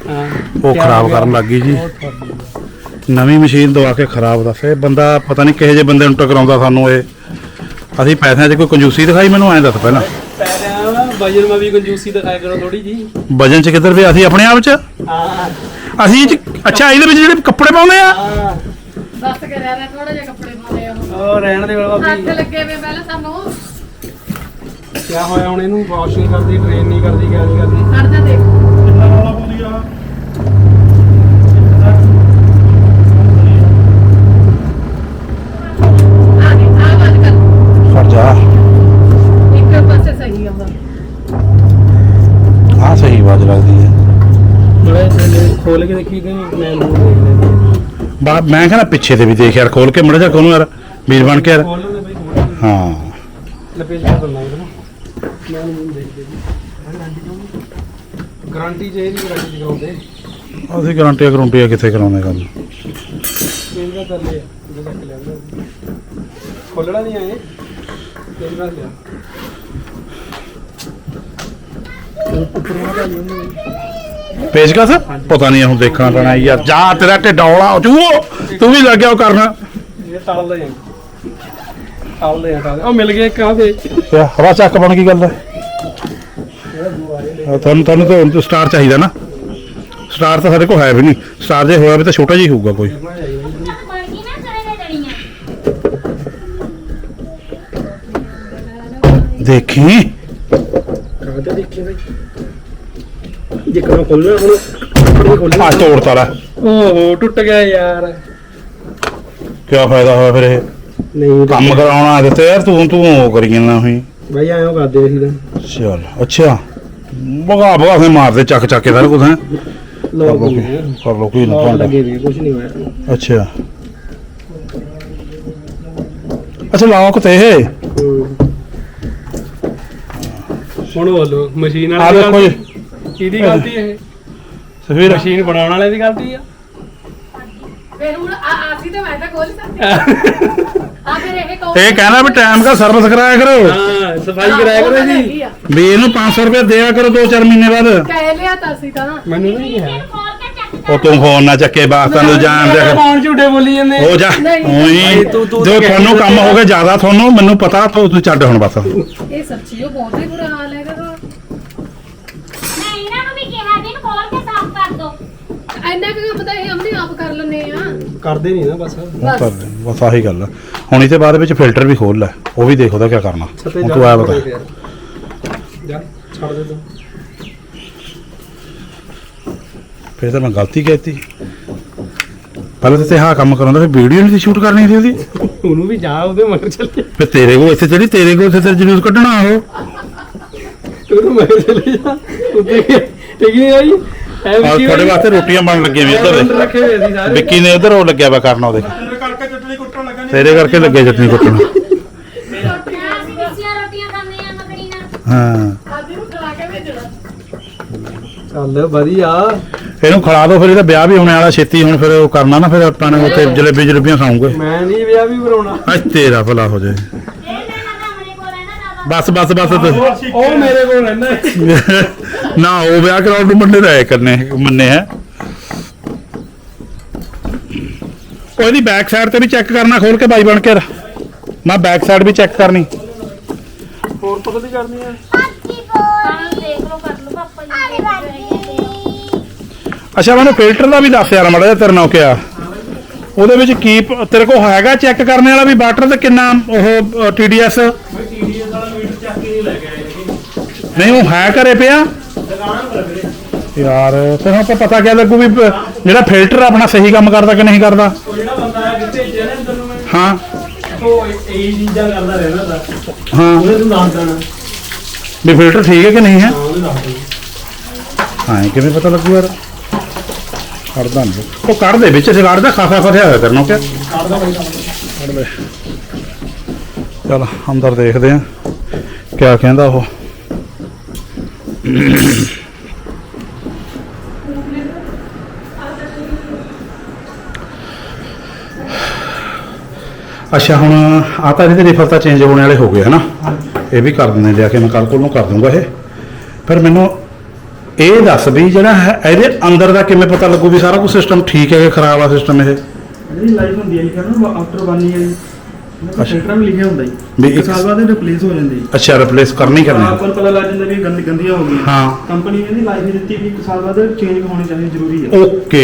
ਉਹ ਖਰਾਬ ਕਰਨ ਲੱਗ ਗਈ ਜੀ। ਨਵੀਂ ਮਸ਼ੀਨ ਦਵਾ ਕੇ ਖਰਾਬ ਦੱਸ ਇਹ ਬੰਦਾ ਪਤਾ ਨਹੀਂ ਕਿਹੇ ਜਿਹੇ ਬੰਦੇ ਨੂੰ ਟਕਰਾਉਂਦਾ ਸਾਨੂੰ ਇਹ। ਅਸੀਂ ਪੈਸਿਆਂ 'ਚ ਕੋਈ ਕੰਜੂਸੀ ਦਿਖਾਈ ਮੈਨੂੰ ਐਂ ਦੱਸ ਪਹਿਲਾਂ। ਵਜਨ ਮਾ ਵੀ ਕੰਜੂਸੀ ਦਿਖਾਇਆ ਕਰੋ ਥੋੜੀ ਜੀ। ਵਜਨ 'ਚ ਕਿੱਧਰ ਵੀ ਅਸੀਂ ਆਪਣੇ ਆਪ 'ਚ? ਹਾਂ। ਅਸੀਂ ਅੱਛਾ ਇਹਦੇ ਵਿੱਚ ਜਿਹੜੇ ਕੱਪੜੇ ਪਾਉਂਦੇ ਆ? ਬਸ ਕਰਿਆ ਰਿਹਾ ਥੋੜਾ ਜਿਹਾ ਕੱਪੜੇ ਪਾਉਂਦੇ ਆ ਉਹ ਉਹ ਰਹਿਣ ਦੇ ਵਾਲਾ ਹੱਥ ਭਾਬੀ ਲੱਗੇ ਵੇ ਪਹਿਲਾਂ ਸਾਨੂੰ। ਕੀ ਹੋਇਆ ਹੁਣ ਇਹਨੂੰ? ਵਾਸ਼ ਨਹੀਂ ਕਰਦੀ ਟ੍ਰੇਨ ਨਹੀਂ ਕਰਦੀ ਕਿਆ ਨਹੀਂ ਕਰਦੀ। ਖੜ ਜਾ ਦੇਖ। ਕਿੰਨਾ ਵਾਲਾ ਪਾਉਂਦੀ ਆ? ਆ ਗਏ ਆ ਬੰਦ ਕਰ। ਖੜ ਜਾ। ਇੱਕ ਪਾਸੇ ਸਹੀ ਆਉਂਦਾ ਆਹ ਸਹੀ ਆਵਾਜ਼ ਲੱਗਦੀ ਹੈ। ਬੜੇ ਥੱਲੇ ਖੋਲ ਕੇ ਦੇਖੀ ਤੇ ਮੈਂ ਨੂੰ ਦੇਖ ਲੈਂਦੀ ਬਾ ਮੈਂ ਕਹਿੰਦਾ ਪਿੱਛੇ ਤੇ ਵੀ ਦੇਖ ਯਾਰ ਖੋਲ ਕੇ ਮੜਾ ਜਾ ਕੋਨੂੰ ਯਾਰ ਵੀਰ ਬਣ ਕੇ ਯਾਰ। ਖੋਲ ਖੋਲ। ਹਾਂ। ਲਪੇਟ ਕੇ ਦਿੰਦਾ ਇਹਨੂੰ ਮੈਂ ਨੂੰ ਦੇਖ ਦੇ ਗਾਰੰਟੀ ਜੇ ਇਹਦੀ ਗਾਰੰਟੀ ਕਰਾਉਂਦੇ ਅਸੀਂ ਗਰੰਟੀ ਗਰੰਟੀ ਕਿੱਥੇ ਕਰਾਉਂਦੇ ਕੰਮ ਇਹਦਾ ਕਰ ਲਿਆ ਇਹਦਾ ਤੱਕ ਲਿਆ। ਖੋਲਣਾ ਨਹੀਂ ਆਏ। ਇਹਦਾ ਲਿਆ। ਪੇਚਕਸ ਪਤਾ ਨਹੀਂ ਹੁਣ ਦੇਖਣਾ ਪੈਣਾ ਯਾਰ। ਜਾ ਤੇਰਾ ਢਿੱਡ ਔਲਾ ਜੂਓ ਤੂੰ ਵੀ ਲੱਗਿਆ ਉਹ ਕਰਨਾ। ਇਹ ਟਾਲ ਦੇ ਟਾਲ ਦੇ ਟਾਲ ਉਹ ਮਿਲ ਗਏ ਕਾਹਦੇ ਤੇ ਹਵਾ ਚੱਕ ਬਣ ਗਈ ਗੱਲ। ਹੈ ਆਹ ਤੁਹਾਨੂੰ ਤੁਹਾਨੂੰ ਤਾਂ ਹੁਣ ਸਟਾਰ ਚਾਹੀਦਾ ਨਾ। ਸਟਾਰ ਤਾਂ ਸਾਡੇ ਕੋਲ ਹੈ ਵੀ ਨਹੀਂ। ਸਟਾਰ ਜੇ ਹੋਇਆ ਵੀ ਤਾਂ ਛੋਟਾ ਜਿਹਾ ਹੀ ਹੋਊਗਾ ਕੋਈ। ਬਣ ਗਈ ਨਾ ਕਰੇ ਦੇ ਜਣੀਆਂ ਦੇਖੀ। ਕਾਹਦੇ ਦੇਖੇ ਬਈ? ਜੇ ਕਰਾਂ ਖੋਲਣਾ ਹੁਣ ਕੱਪੜੇ ਖੋਲਣਾ ਆ ਤੋੜਤਾ ਲੈ ਓਹੋ ਟੁੱਟ ਗਿਆ ਯਾਰ। ਕੀ ਫਾਇਦਾ ਹੋਇਆ ਫਿਰ ਇਹ? ਨਹੀਂ ਕੰਮ ਕਰਾਉਣਾ ਦਿੱਤੇ ਯਾਰ ਤੂੰ ਤੂੰ ਉਹ ਕਰੀ ਜਾਂਦਾ ਹੋਈ ਬਾਈ ਆਇਓ ਕਰਦੇ ਅਸੀਂ ਤਾਂ। ਚਲ ਅੱਛਾ। ਬਗਾ ਬਗਾ ਫੇ ਮਾਰਦੇ ਚੱਕ ਚੱਕ ਕੇ ਸਾਰਾ ਕੁਝ ਹੈ ਲੋਕ ਕਰ ਲੋ ਕੋਈ ਨਾ ਲੱਗੇ ਵੀ ਕੁਝ ਨਹੀਂ ਹੋਇਆ। ਅੱਛਾ। ਅੱਛਾ ਲੌਕ ਤੇ ਇਹ। ਹੁਣ ਬੋਲੋ ਮਸ਼ੀਨ ਆ ਵਾਲੇ ਦੇਖੋ ਦੀ ਜੀ। ਕਿਹਦੀ ਗਲਤੀ ਇਹ? ਸਫੀਰ ਮਸ਼ੀਨ ਬਣਾਉਣ ਵਾਲੇ ਦੀ ਗਲਤੀ ਆ? ਫਿਰ ਹੁਣ ਆ ਆਸੀ ਤਾਂ ਮੈਂ ਤਾਂ ਖੋਲ ਸਕਦੀ ਆ ਫਿਰ ਇਹ ਕਹੋ ਇਹ ਕਹਿੰਦਾ ਵੀ ਟਾਈਮ ਦਾ ਸਰਵਿਸ ਕਰਾਇਆ ਕਰੋ। ਹਾਂ ਸਫ਼ਾਈ ਕਰਾਇਆ ਕਰੋ ਜੀ। ਵੀ ਇਹਨੂੰ 500 ਰੁਪਏ ਦਿਆ ਕਰੋ 2-4 ਮਹੀਨੇ ਬਾਅਦ। ਕਹਿ ਲਿਆ ਤਾਂ ਅਸੀਂ ਤਾਂ। ਮੈਨੂੰ ਨਹੀਂ ਚੱਕ ਉਹ ਤੂੰ ਫੋਨ ਨਾ ਚੱਕੇ ਬਾਤਾਂ ਨੂੰ ਜਾਣ ਦੇ। ਕੌਣ ਝੂਠੇ ਬੋਲੀ ਜਾਂਦੇ। ਹੋ ਜਾ ਨਹੀਂ। ਉਹੀ ਭਾਈ ਤੂੰ- ਤੂੰ ਜੋ ਤਾਂ ਤੁਹਾਨੂੰ ਕੰਮ ਹੋ ਗਿਆ ਜ਼ਿਆਦਾ ਤੁਹਾਨੂੰ ਮੈਨੂੰ ਪਤਾ ਤੂੰ ਤੂੰ ਛੱਡ ਹੁਣ ਬਸ। ਇਹ ਸੱਚੀ ਉਹ ਬਹੁਤ ਹੀ ਬੁਰਾ ਕੁ ਕੰਮ ਤਾਂ ਇਹ ਆਪਣੇ ਆਪ ਕਰ ਲੈਂਦੇ ਆ। ਕਰਦੇ ਨਹੀਂ ਨਾ ਬਸ। ਉਹ ਕਰ ਲੈ, ਬਸ ਆਹੀ ਗੱਲ ਆ। ਹੁਣ ਇਹਦੇ ਬਾਅਦ ਵਿੱਚ ਫਿਲਟਰ ਵੀ ਖੋਲ ਲੈ ਉਹ ਵੀ ਦੇਖ ਉਹਦਾ ਕੀ ਕਰਨਾ। ਛੱਤੇ ਹੁਣ ਤੂੰ ਆ ਬਤਾ। ਜਾ ਛੱਡ ਦੇ ਤੂੰ। ਫਿਰ ਤਾਂ ਮੈਂ ਗਲਤੀ ਕਹਿਤੀ। ਪਹਿਲਾਂ ਤਾਂ ਤੇ ਹਾਂ ਕੰਮ ਕਰਾਉਂਦਾ ਫਿਰ ਵੀਡੀਓ ਨਹੀਂ ਸੀ ਸ਼ੂਟ ਕਰਨੀ ਸੀ ਉਹਦੀ। ਉਹਨੂੰ ਵੀ ਜਾ ਉਹਦੇ ਮਗਰ ਚੱਲੇ ਫਿਰ ਤੇਰੇ ਕੋਲ ਇੱਥੇ ਜਿਹੜੀ ਤੇਰੇ ਕੋਲ ਇੱਥੇ ਤੇਰੇ ਜਲੂਸ ਕੱਢਣਾ ਉਹ। ਉਹਨੂੰ ਮਗਰ ਚੱਲੇ ਜਾ। ਉੱਤੇ ਠੀਕ ਨਹੀਂ ਆਈ? ਆ ਤੁਹਾਡੇ ਵਾਸਤੇ ਰੋਟੀਆਂ ਬਣ ਲੱਗੀਆਂ ਵੀ ਇੱਧਰ ਦੇ। ਰੱਖੇ ਹੋਏ ਸੀ ਸਾਰੇ। ਵਿੱਕੀ ਨੇ ਉਧਰ ਉਹ ਲੱਗਿਆ ਵਾ ਕਰਨਾ ਉਹਦੇ। ਤੇਰੇ ਕਰਕੇ ਲੱਗਿਆ ਚਟਨੀ ਕੁੱਟਣ। ਹਾਂ। ਚੱਲ ਵਧੀਆ। ਇਹਨੂੰ ਖਿਲਾ ਦੋ ਫਿਰ ਇਹਦਾ ਵਿਆਹ ਵੀ ਹੋਣੇ ਵਾਲਾ ਛੇਤੀ ਹੁਣ ਫਿਰ ਉਹ ਕਰਨਾ ਨਾ ਫਿਰ ਆਪਾਂ ਨੇ ਉੱਥੇ ਜਲੇਬੀ ਜਲੇਬੀਆਂ ਖਾਉਂਗੇ ਮੈਂ ਨਹੀਂ ਵਿਆਹ ਵੀ ਕਰਾਉਣਾ। ਅੱਜ ਤੇਰਾ ਭਲਾ ਹੋ ਜਾਏ। ਬਸ ਬਸ ਬਸ ਉਹ ਮੇਰੇ ਕੋਲ ਰਹਿੰਦਾ ਹੈ। ਨਾ ਉਹ ਵਿਆਹ ਕਰਾਉਣ ਨੂੰ ਮੰਨੇ ਰਾਇ ਕਰਨੇ ਮੰਨੇ ਹੈ। ਉਹ ਇਹਦੀ ਬੈਕ ਸਾਈਡ ਤੇ ਵੀ ਚੈੱਕ ਕਰਨਾ ਖੋਲ ਕੇ ਬਾਈ ਬਣ ਕੇ ਮੈਂ ਬੈਕ ਸਾਈਡ ਵੀ ਚੈੱਕ ਕਰਨੀ। ਹੋਰ ਪਤਾ ਨਹੀਂ ਕਰਨੀ ਹੈ? ਹਾਂ ਦੇਖ ਲਓ ਕਰ ਲਓ ਪਾਪਾ ਜੀ ਅੱਛਾ ਮੈਨੂੰ ਫਿਲਟਰ ਦਾ ਵੀ ਦੱਸ ਯਾਰ ਮਾੜਾ ਜਿਹਾ ਤੇਰੇ ਨਾਲ ਕਿਹਾ। ਉਹਦੇ ਵਿੱਚ ਕੀ ਪ- ਤੇਰੇ ਕੋਲ ਹੈਗਾ ਚੈੱਕ ਕਰਨ ਵਾਲਾ ਵੀ ਵਾਟਰ ਤੇ ਕਿੰਨਾ ਉਹ ਟੀਡੀਐਸ ਨਹੀਂ ਉਹ ਹੈ ਘਰੇ ਪਿਆ। ਯਾਰ ਫਿਰ ਆਪਾਂ ਪਤਾ ਕਿਆ ਲੱਗੂ ਵੀ ਪ- ਜਿਹੜਾ ਫਿਲਟਰ ਆਪਣਾ ਸਹੀ ਕੰਮ ਕਰਦਾ ਕਿ ਨਹੀਂ ਕਰਦਾ? ਉਹ ਜਿਹੜਾ ਬੰਦਾ ਹੈ ਤੈਨੂੰ ਮੈਂ। ਹਾਂ। ਉਹ ਇਹ ਚੀਜ਼ਾਂ ਕਰਦਾ ਰਹਿੰਦਾ ਦਾ ਹਾਂ। ਉਹਨੇ ਤੂੰ ਦੱਸ ਦੇਣਾ। ਵੀ ਫਿਲਟਰ ਠੀਕ ਹੈ ਕਿ ਨਹੀਂ ਹੈ? ਹਾਂ ਉਹਨੇ ਦੱਸ ਦੇਣਾ। ਹਾਂ ਕਿਵੇਂ ਪਤਾ ਲੱਗੂ ਯਾਰ? ਕੱਢਦਾ ਨਹੀਂ। ਉਹ ਕੱਢ ਦੇ ਵਿੱਚ ਸਿਗਾਰ ਦਾ ਖਾਸਾ ਫਸਿਆ ਹੋਇਆ ਕਰਨੋਂ ਦੇ। ਚਲ ਅੰਦਰ ਦੇਖਦੇ ਆ ਕਿਆ ਕਹਿੰਦਾ ਉਹ? ਅੱਛਾ ਹੁਣ ਆ ਤਾਂ ਇਹਦੇ ਰਿਫਰ ਤਾਂ ਚੇਂਜ ਹੋਣੇ ਵਾਲੇ ਹੋ ਗਏ ਹਨਾ? ਇਹ ਵੀ ਕਰ ਦਿੰਦੇ ਲਿਆ ਕੇ ਮੈਂ ਕੱਲ ਕੋਲ ਨੂੰ ਕਰ ਦੂੰਗਾ ਇਹ। ਪਰ ਮੈਨੂੰ ਇਹ ਦੱਸ ਵੀ ਜਿਹੜਾ ਹੈ ਇਹਦੇ ਅੰਦਰ ਦਾ ਕਿਵੇਂ ਪਤਾ ਲੱਗੂ ਵੀ ਸਾਰਾ ਕੁਝ ਸਿਸਟਮ ਠੀਕ ਹੈ ਕਿ ਖਰਾਬ ਆ ਸਿਸਟਮ ਇਹ? ਜਿਹੜੀ ਲਾਈਫ ਹੁੰਦੀ ਹੈ ਲਿਖਿਆ ਨਾ ਆਫਟਰ 1 ਇਅਰ ਅੱਛਾ। ਵੀ ਲਿਖਿਆ ਹੁੰਦਾ ਜੀ। ਵੀ ਇੱਕ ਇੱਕ- ਸਾਲ ਬਾਅਦ ਰਿਪਲੇਸ ਹੋ ਜਾਂਦੀ ਅੱਛਾ ਰਿਪਲੇਸ ਕਰਨੀ ਕਰਨੀ। ਆਪਾਂ ਨੂੰ ਪਤਾ ਲੱਗ ਜਾਂਦਾ ਵੀ ਇਹ ਗੰਦ ਗੰਦੀਆਂ ਹੋ ਗਈਆਂ। ਹਾਂ। ਕੰਪਨੀ ਨੇ ਲਾਈਫ ਦਿੱਤੀ ਵੀ ਇੱਕ ਸਾਲ ਬਾਅਦ ਚੇਂਜ ਹੋਣੀ ਚਾਹੀਦੀ ਜ਼ਰੂਰੀ ਹੈ। ਓਕੇ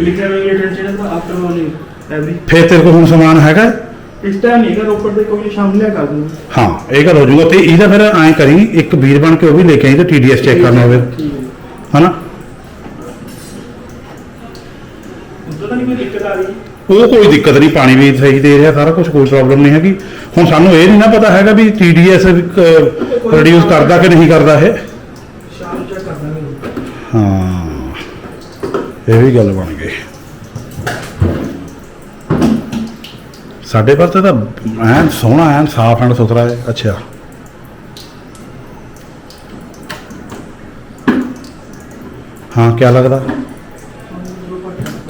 ਲਿਖਿਆ ਹੋਇਆ ਰੈਗੂਲੇਟਡ ਜਿਹੜਾ ਆਫਟਰ 1 ਇਅਰ ਐਵਰੀ ਫੇਰ ਤੇਰੇ ਕੋਲ ਹੁਣ ਸਮਾਨ ਹੈਗਾ? ਇਸ ਟਾਈਮ ਨਹੀਂ ਹੈਗਾ ਰੋਪੜ ਦੇ ਕੋਈ ਸ਼ਾਮ ਲਿਆ ਕਰ ਦੂੰਗਾ ਹਾਂ ਇਹ ਗੱਲ ਹੋ ਜੂਗਾ ਤੇ ਇਹਦਾ ਫਿਰ ਐਂ ਕਰੀ ਇੱਕ ਵੀਰ ਬਣ ਕੇ ਉਹ ਵੀ ਲੈ ਕੇ ਆਈ ਤੇ ਟੀਡੀਐਸ ਚੈੱਕ ਕਰਨਾ ਹੋਵੇ। ਠੀਕ ਹੈ। ਹਨਾ ਉਦੋਂ ਤਾਂ ਨਹੀਂ ਕੋਈ ਦਿੱਕਤ ਆ ਰਹੀ ਉਹ ਕੋਈ ਦਿੱਕਤ ਨਹੀਂ, ਪਾਣੀ ਵੀ ਸਹੀ ਦੇ ਰਿਹਾ, ਸਾਰਾ ਕੁਝ ਕੋਈ ਪ੍ਰੋਬਲਮ ਨਹੀਂ ਹੈਗੀ। ਹੁਣ ਸਾਨੂੰ ਇਹ ਨਹੀਂ ਨਾ ਪਤਾ ਹੈਗਾ ਵੀ ਟੀਡੀਐਸ ਰਿਡਿਊਸ ਕਰਦਾ ਕਿ ਨਹੀਂ ਕਰਦਾ ਇਹ। ਹਾਂ, ਇਹ ਵੀ ਗੱਲ ਬਣ ਗਈ। ਸਾਡੇ ਪਾਸੇ ਤਾਂ ਐਨ ਸੋਹਣਾ, ਐਨ ਸਾਫ਼ ਐਨ ਸੁਥਰਾ ਹੈ, ਅੱਛਾ। ਹਾਂ ਕੀ ਲੱਗਦਾ?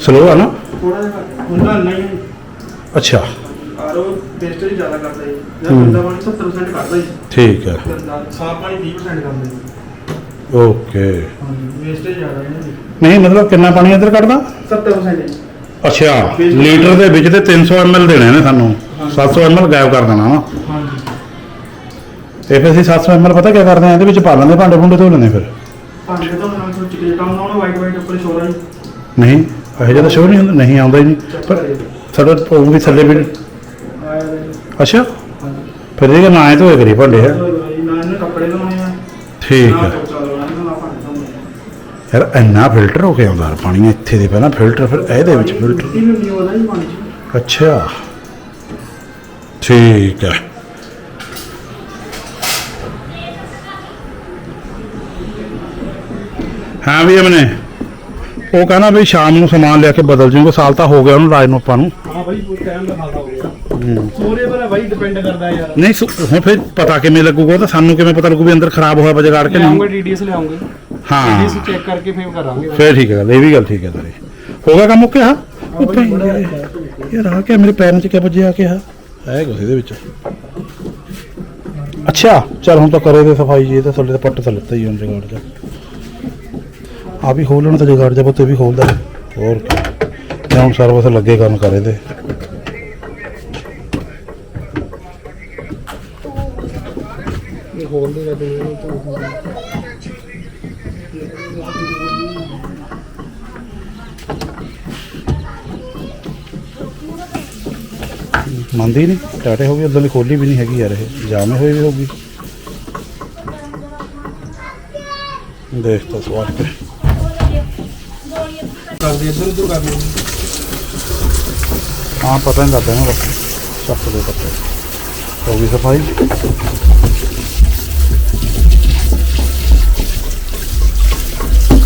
ਸਲੋ ਆ ਨਾ? ਥੋੜਾ ਜਿਹਾ ਹੁੰਦਾ ਨਹੀਂ। ਅੱਛਾ। ਆਰੋ ਟੇਸਟ ਹੀ ਜ਼ਿਆਦਾ ਕਰਦਾ ਹੈ ਜਾਂ ਹੂੰ। ਗੰਦਾ ਪਾਣੀ 70% ਕਰਦਾ ਜੀ। ਠੀਕ ਹੈ। ਗੰਦਾ ਸਾਫ਼ ਪਾਣੀ 30% ਕਰਦਾ ਜੀ। ਓਕੇ। ਹਾਂਜੀ ਵੇਸਟੇਜ ਜ਼ਿਆਦਾ ਹੈ ਜੀ। ਨਹੀਂ ਮਤਲਬ ਕਿੰਨਾ ਪਾਣੀ ਇੱਧਰ ਕੱਢਦਾ? 70% ਹੈ ਜੀ। ਅੱਛਾ ਲੀਟਰ ਦੇ ਵਿੱਚ ਤੇ 300 ml ਦੇਣੇ ਨੇ ਸਾਨੂੰ। 700 ml ਗਾਇਬ ਕਰ ਦੇਣਾ ਵਾ। ਹਾਂਜੀ। ਇਹ ਫਿਰ ਅਸੀਂ 700 ml ਪਤਾ ਕੀ ਕਰਦੇ ਆ ਇਹਦੇ ਵਿੱਚ ਪਾ ਲੈਂਦੇ ਭਾਂਡੇ ਭੁੰਡੇ ਧੋ ਲੈਂਦੇ ਫਿਰ। ਭਾਂਡੇ ਤੋਂ ਨਾਲ ਤੋਂ ਚਿਕਨ ਟਾਉਨ ਨਾਲ ਵਾਈਟ ਵਾਈਟ ਉੱਪਰ ਸ਼ੋਰਾ ਨਹੀਂ। ਇਹੋ ਜਿਹਾ ਤਾਂ ਸ਼ੋਅ ਨਹੀਂ ਹੁੰਦਾ, ਨਹੀਂ ਆਉਂਦਾ ਹੀ ਨਹੀਂ। ਪਰ ਸਾਡਾ ਉਹ ਵੀ ਥੱਲੇ ਵੀ ਅੱਛਾ। ਫਿਰ ਇਹ ਨਾ ਆਏ ਧੋਏ ਕਰੀ ਭਾਂਡੇ, ਹੈ। ਨਾ ਇਹਨੇ ਕੱਪੜੇ ਧੋਣੇ ਆ। ਠੀਕ ਹੈ ਯਾਰ ਇੰਨਾ ਫਿਲਟਰ ਹੋ ਕੇ ਆਉਂਦਾ ਯਾਰ ਪਾਣੀ ਇੱਥੇ ਦੇ ਪਹਿਲਾਂ ਫਿਲਟਰ, ਫਿਰ ਇਹਦੇ ਵਿੱਚ ਫਿਲਟਰ। ਅੱਛਾ। ਠੀਕ ਹੈ ਹਾਂ ਵੀ ਅਮਨੇ। ਉਹ ਕਹਿੰਦਾ ਵੀ ਸ਼ਾਮ ਨੂੰ ਸਮਾਨ ਲਿਆ ਕੇ ਬਦਲ ਜੂਗੇ ਸਾਲ ਤਾਂ ਹੋ ਗਿਆ ਉਹਨੂੰ ਰਾਜ ਨੂੰ ਆਪਾਂ ਨੂੰ। ਹਾਂ ਕੋਈ ਟਾਈਮ ਦਾ ਖਾਦਾ ਹੋ ਗਿਆ। ਹੂੰ। ਸੋਰੇ ਪਰ ਬਾਈ ਡਿਪੈਂਡ ਕਰਦਾ ਯਾਰ। ਨਹੀਂ ਸੁ- ਹੁਣ ਫਿਰ ਪਤਾ ਕਿਵੇਂ ਲੱਗੂਗਾ ਉਹ ਤਾਂ ਸਾਨੂੰ ਕਿਵੇਂ ਪਤਾ ਲੱਗੂ ਵੀ ਅੰਦਰ ਖਰਾਬ ਹੋਇਆ ਬਜਗਾੜ ਕੇ ਲਿਆਉਂਗੇ ਨਹੀਂ। ਡੀਡੀਐਸ ਲਿਆਉਂਗੇ। ਹਾਂ। ਡੀਡੀਐਸ ਚੈੱਕ ਕਰਕੇ ਫੇਰ ਕਰਾਂਗੇ ਫੇਰ ਠੀਕ ਹੈ ਗੱਲ ਇਹ ਵੀ ਗੱਲ ਠੀਕ ਹੈ ਤੇਰੀ। ਹੋ ਗਿਆ ਕੰਮ ਓਕੇ ਹਾਂ? ਉੱਥੇ ਯਾਰ ਆ ਕੇ ਮੇਰੇ ਪੈਰਾਂ 'ਚ ਕਿਆ ਵੱਜਿਆ ਕਿ ਆ ਹੈ ਕੁਛ ਇਹਦੇ ਵਿੱਚ? ਅੱਛਾ ਚਲ ਹੁਣ ਤਾਂ ਕਰੇ ਦੇ ਸਫ਼ਾਈ ਜੀ ਇਹ ਤਾਂ ਥੱਲੇ ਤਾਂ ਪੱਟ ਤਾਂ ਲੱਤਾ ਹੀ ਹੁਣ ਜਗਾੜ ਜਾ ਆ ਵੀ ਖੋਲਣ ਤਾਂ ਜਗਾੜ ਜਾ ਪੁੱਤੇ ਵੀ ਖੋਲਦਾ ਹੋਰ ਹੁਣ ਸਰਵਿਸ ਲੱਗੇ ਕਰਨ ਕਰੇ ਦੇ ਖੋਲ ਦੇਗਾ ਤੇ। ਮੰਨਦੀ ਨਹੀਂ ਟਾਟੇ ਹੋ ਗਈ ਉਦੋਂ ਦੀ ਖੋਲੀ ਵੀ ਨਹੀਂ ਹੈਗੀ ਯਾਰ ਇਹ। ਜਾਮੇ ਹੋਏ ਵੀ ਹੋਗੀ ਦੇਖ ਤਾਂ ਸਵਾਰ ਕੇ ਕਰਦੇ ਇੱਧਰ ਉੱਧਰ ਕਰਦੇ। ਹਾਂ ਪਤਾ ਨਹੀਂ ਲੱਗਦਾ ਨਾ ਬਸ ਚੱਕ ਦੇ ਪੱਤੇ। ਹੋ ਗਈ ਸਫ਼ਾਈ।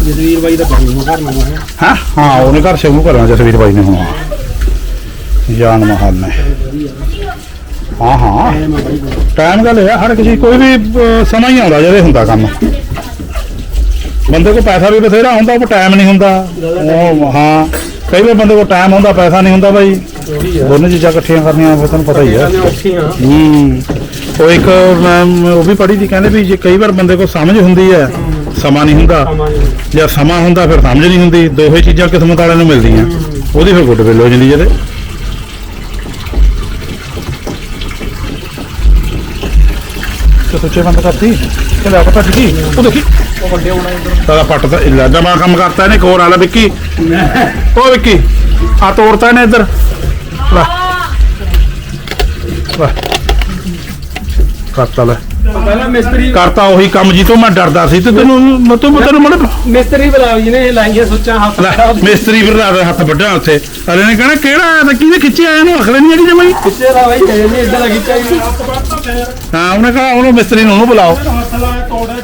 ਜਸਵੀਰ ਬਾਈ ਦਾ ਪਾਣੀ ਨੂੰ ਹੈ। ਹਾਂ? ਹਾਂ ਉਹਨੇ ਘਰ ਸ਼ੁਰੂ ਕਰਨਾ ਜਸਵੀਰ ਬਾਈ ਨੇ ਹੁਣ। ਜਾਨ ਮਹਾਲ ਨੇ। ਹਾਂ ਹਾਂ। ਟਾਈਮ ਗੱਲ ਹੈ ਹਰ ਕਿਸੇ ਕੋਈ ਵੀ ਸਮਾਂ ਹੀ ਆਉਂਦਾ ਜਿਹੜੇ ਹੁੰਦਾ ਕੰਮ। ਬੰਦੇ ਕੋਲ ਪੈਸਾ ਵੀ ਬਥੇਰਾ ਹੁੰਦਾ ਉਹ ਟਾਈਮ ਨਹੀਂ ਹੁੰਦਾ। ਉਹ ਹਾਂ। ਕਈ ਵਾਰ ਬੰਦੇ ਕੋਲ ਟਾਈਮ ਹੁੰਦਾ ਪੈਸਾ ਨਹੀਂ ਹੁੰਦਾ ਬਾਈ। ਦੋਨੇ ਚੀਜ਼ਾਂ ਇਕੱਠੀਆਂ ਕਰਨੀਆਂ ਫਿਰ ਤੁਹਾਨੂੰ ਪਤਾ ਹੀ ਆ ਹੂੰ। ਉਹ ਇੱਕ ਮੈਂ ਉਹ ਵੀ ਪੜ੍ਹੀ ਸੀ ਕਹਿੰਦੇ ਵੀ ਜੇ ਕਈ ਵਾਰ ਬੰਦੇ ਕੋਲ ਸਮਝ ਹੁੰਦੀ ਹੈ ਸਮਾਂ ਨਹੀਂ ਹੁੰਦਾ। ਜੇ ਸਮਾਂ ਹੁੰਦਾ ਫਿਰ ਸਮਝ ਨਹੀਂ ਹੁੰਦੀ। ਦੋਹੇ ਚੀਜ਼ਾਂ ਕਿਸਮਤ ਵਾਲਿਆਂ ਨੂੰ ਮਿਲਦੀਆਂ। ਉਹਦੀ ਫਿਰ ਗੁੱਡ ਬਿੱਲ ਹੋ ਜਾਂਦੀ ਜਿਹਦੇ ਤੇ। ਸੁੱਚੇ ਬੰਦ ਕਰਤੀ। ਤੇ ਲੈ ਪਤਾ ਕੀ? ਉਹ ਦੇਖੀ। ਵੱਡੇ ਹੋਣਾ ਇੱਧਰ। ਸਾਡਾ ਪੱਟ ਤਾਂ ਇੱਲਾ ਜਮਾ ਕੰਮ ਕਰਤਾ ਇਹਨੇ ਕੋਰ ਵਾਲਾ ਵਿੱਕੀ। ਉਹ ਵਿੱਕੀ ਆ ਤੋੜਤਾ ਇਹਨੇ ਇੱਧਰ। ਲੈ। ਕਰਤਾ ਲੈ। ਪਹਿਲਾਂ ਮਿਸਤਰੀ ਕਰਤਾ ਉਹੀ ਕੰਮ ਜੀ ਤੋਂ ਮੈਂ ਡਰਦਾ ਸੀ ਤੇ ਤੈਨੂੰ ਮੈਂ ਤੈਨੂੰ ਮੜ ਮਿਸਤਰੀ ਬੁਲਾਓ ਜੀ ਨੇ ਇਹ ਲਾਈਆਂ ਸੁੱਚਾਂ ਹੱਥ ਮਿਸਤਰੀ ਫਿਰ ਰਾਤ ਹੱਥ ਵੱਢਿਆ ਉੱਥੇ ਅਲੇ ਨੇ ਕਹਿਣਾ ਕਿਹੜਾ ਆਇਆ ਤਾਂ ਕਿਹਨੇ ਖਿੱਚਿਆ ਇਹਨੂੰ? ਅਖਲੇ ਨਹੀਂ ਜਿਹੜੀ ਜਮਾਈ ਪਿੱਛੇ ਦਾ ਬਾਈ ਨਹੀਂ ਇੱਧਰ ਲੱਗੀ ਚਾਹੀਦੀ ਹਾਂ ਉਹਨੇ ਕਹਾ ਉਹਨੂੰ ਮਿਸਤਰੀ ਨੂੰ ਉਹਨੂੰ ਬੁਲਾਓ।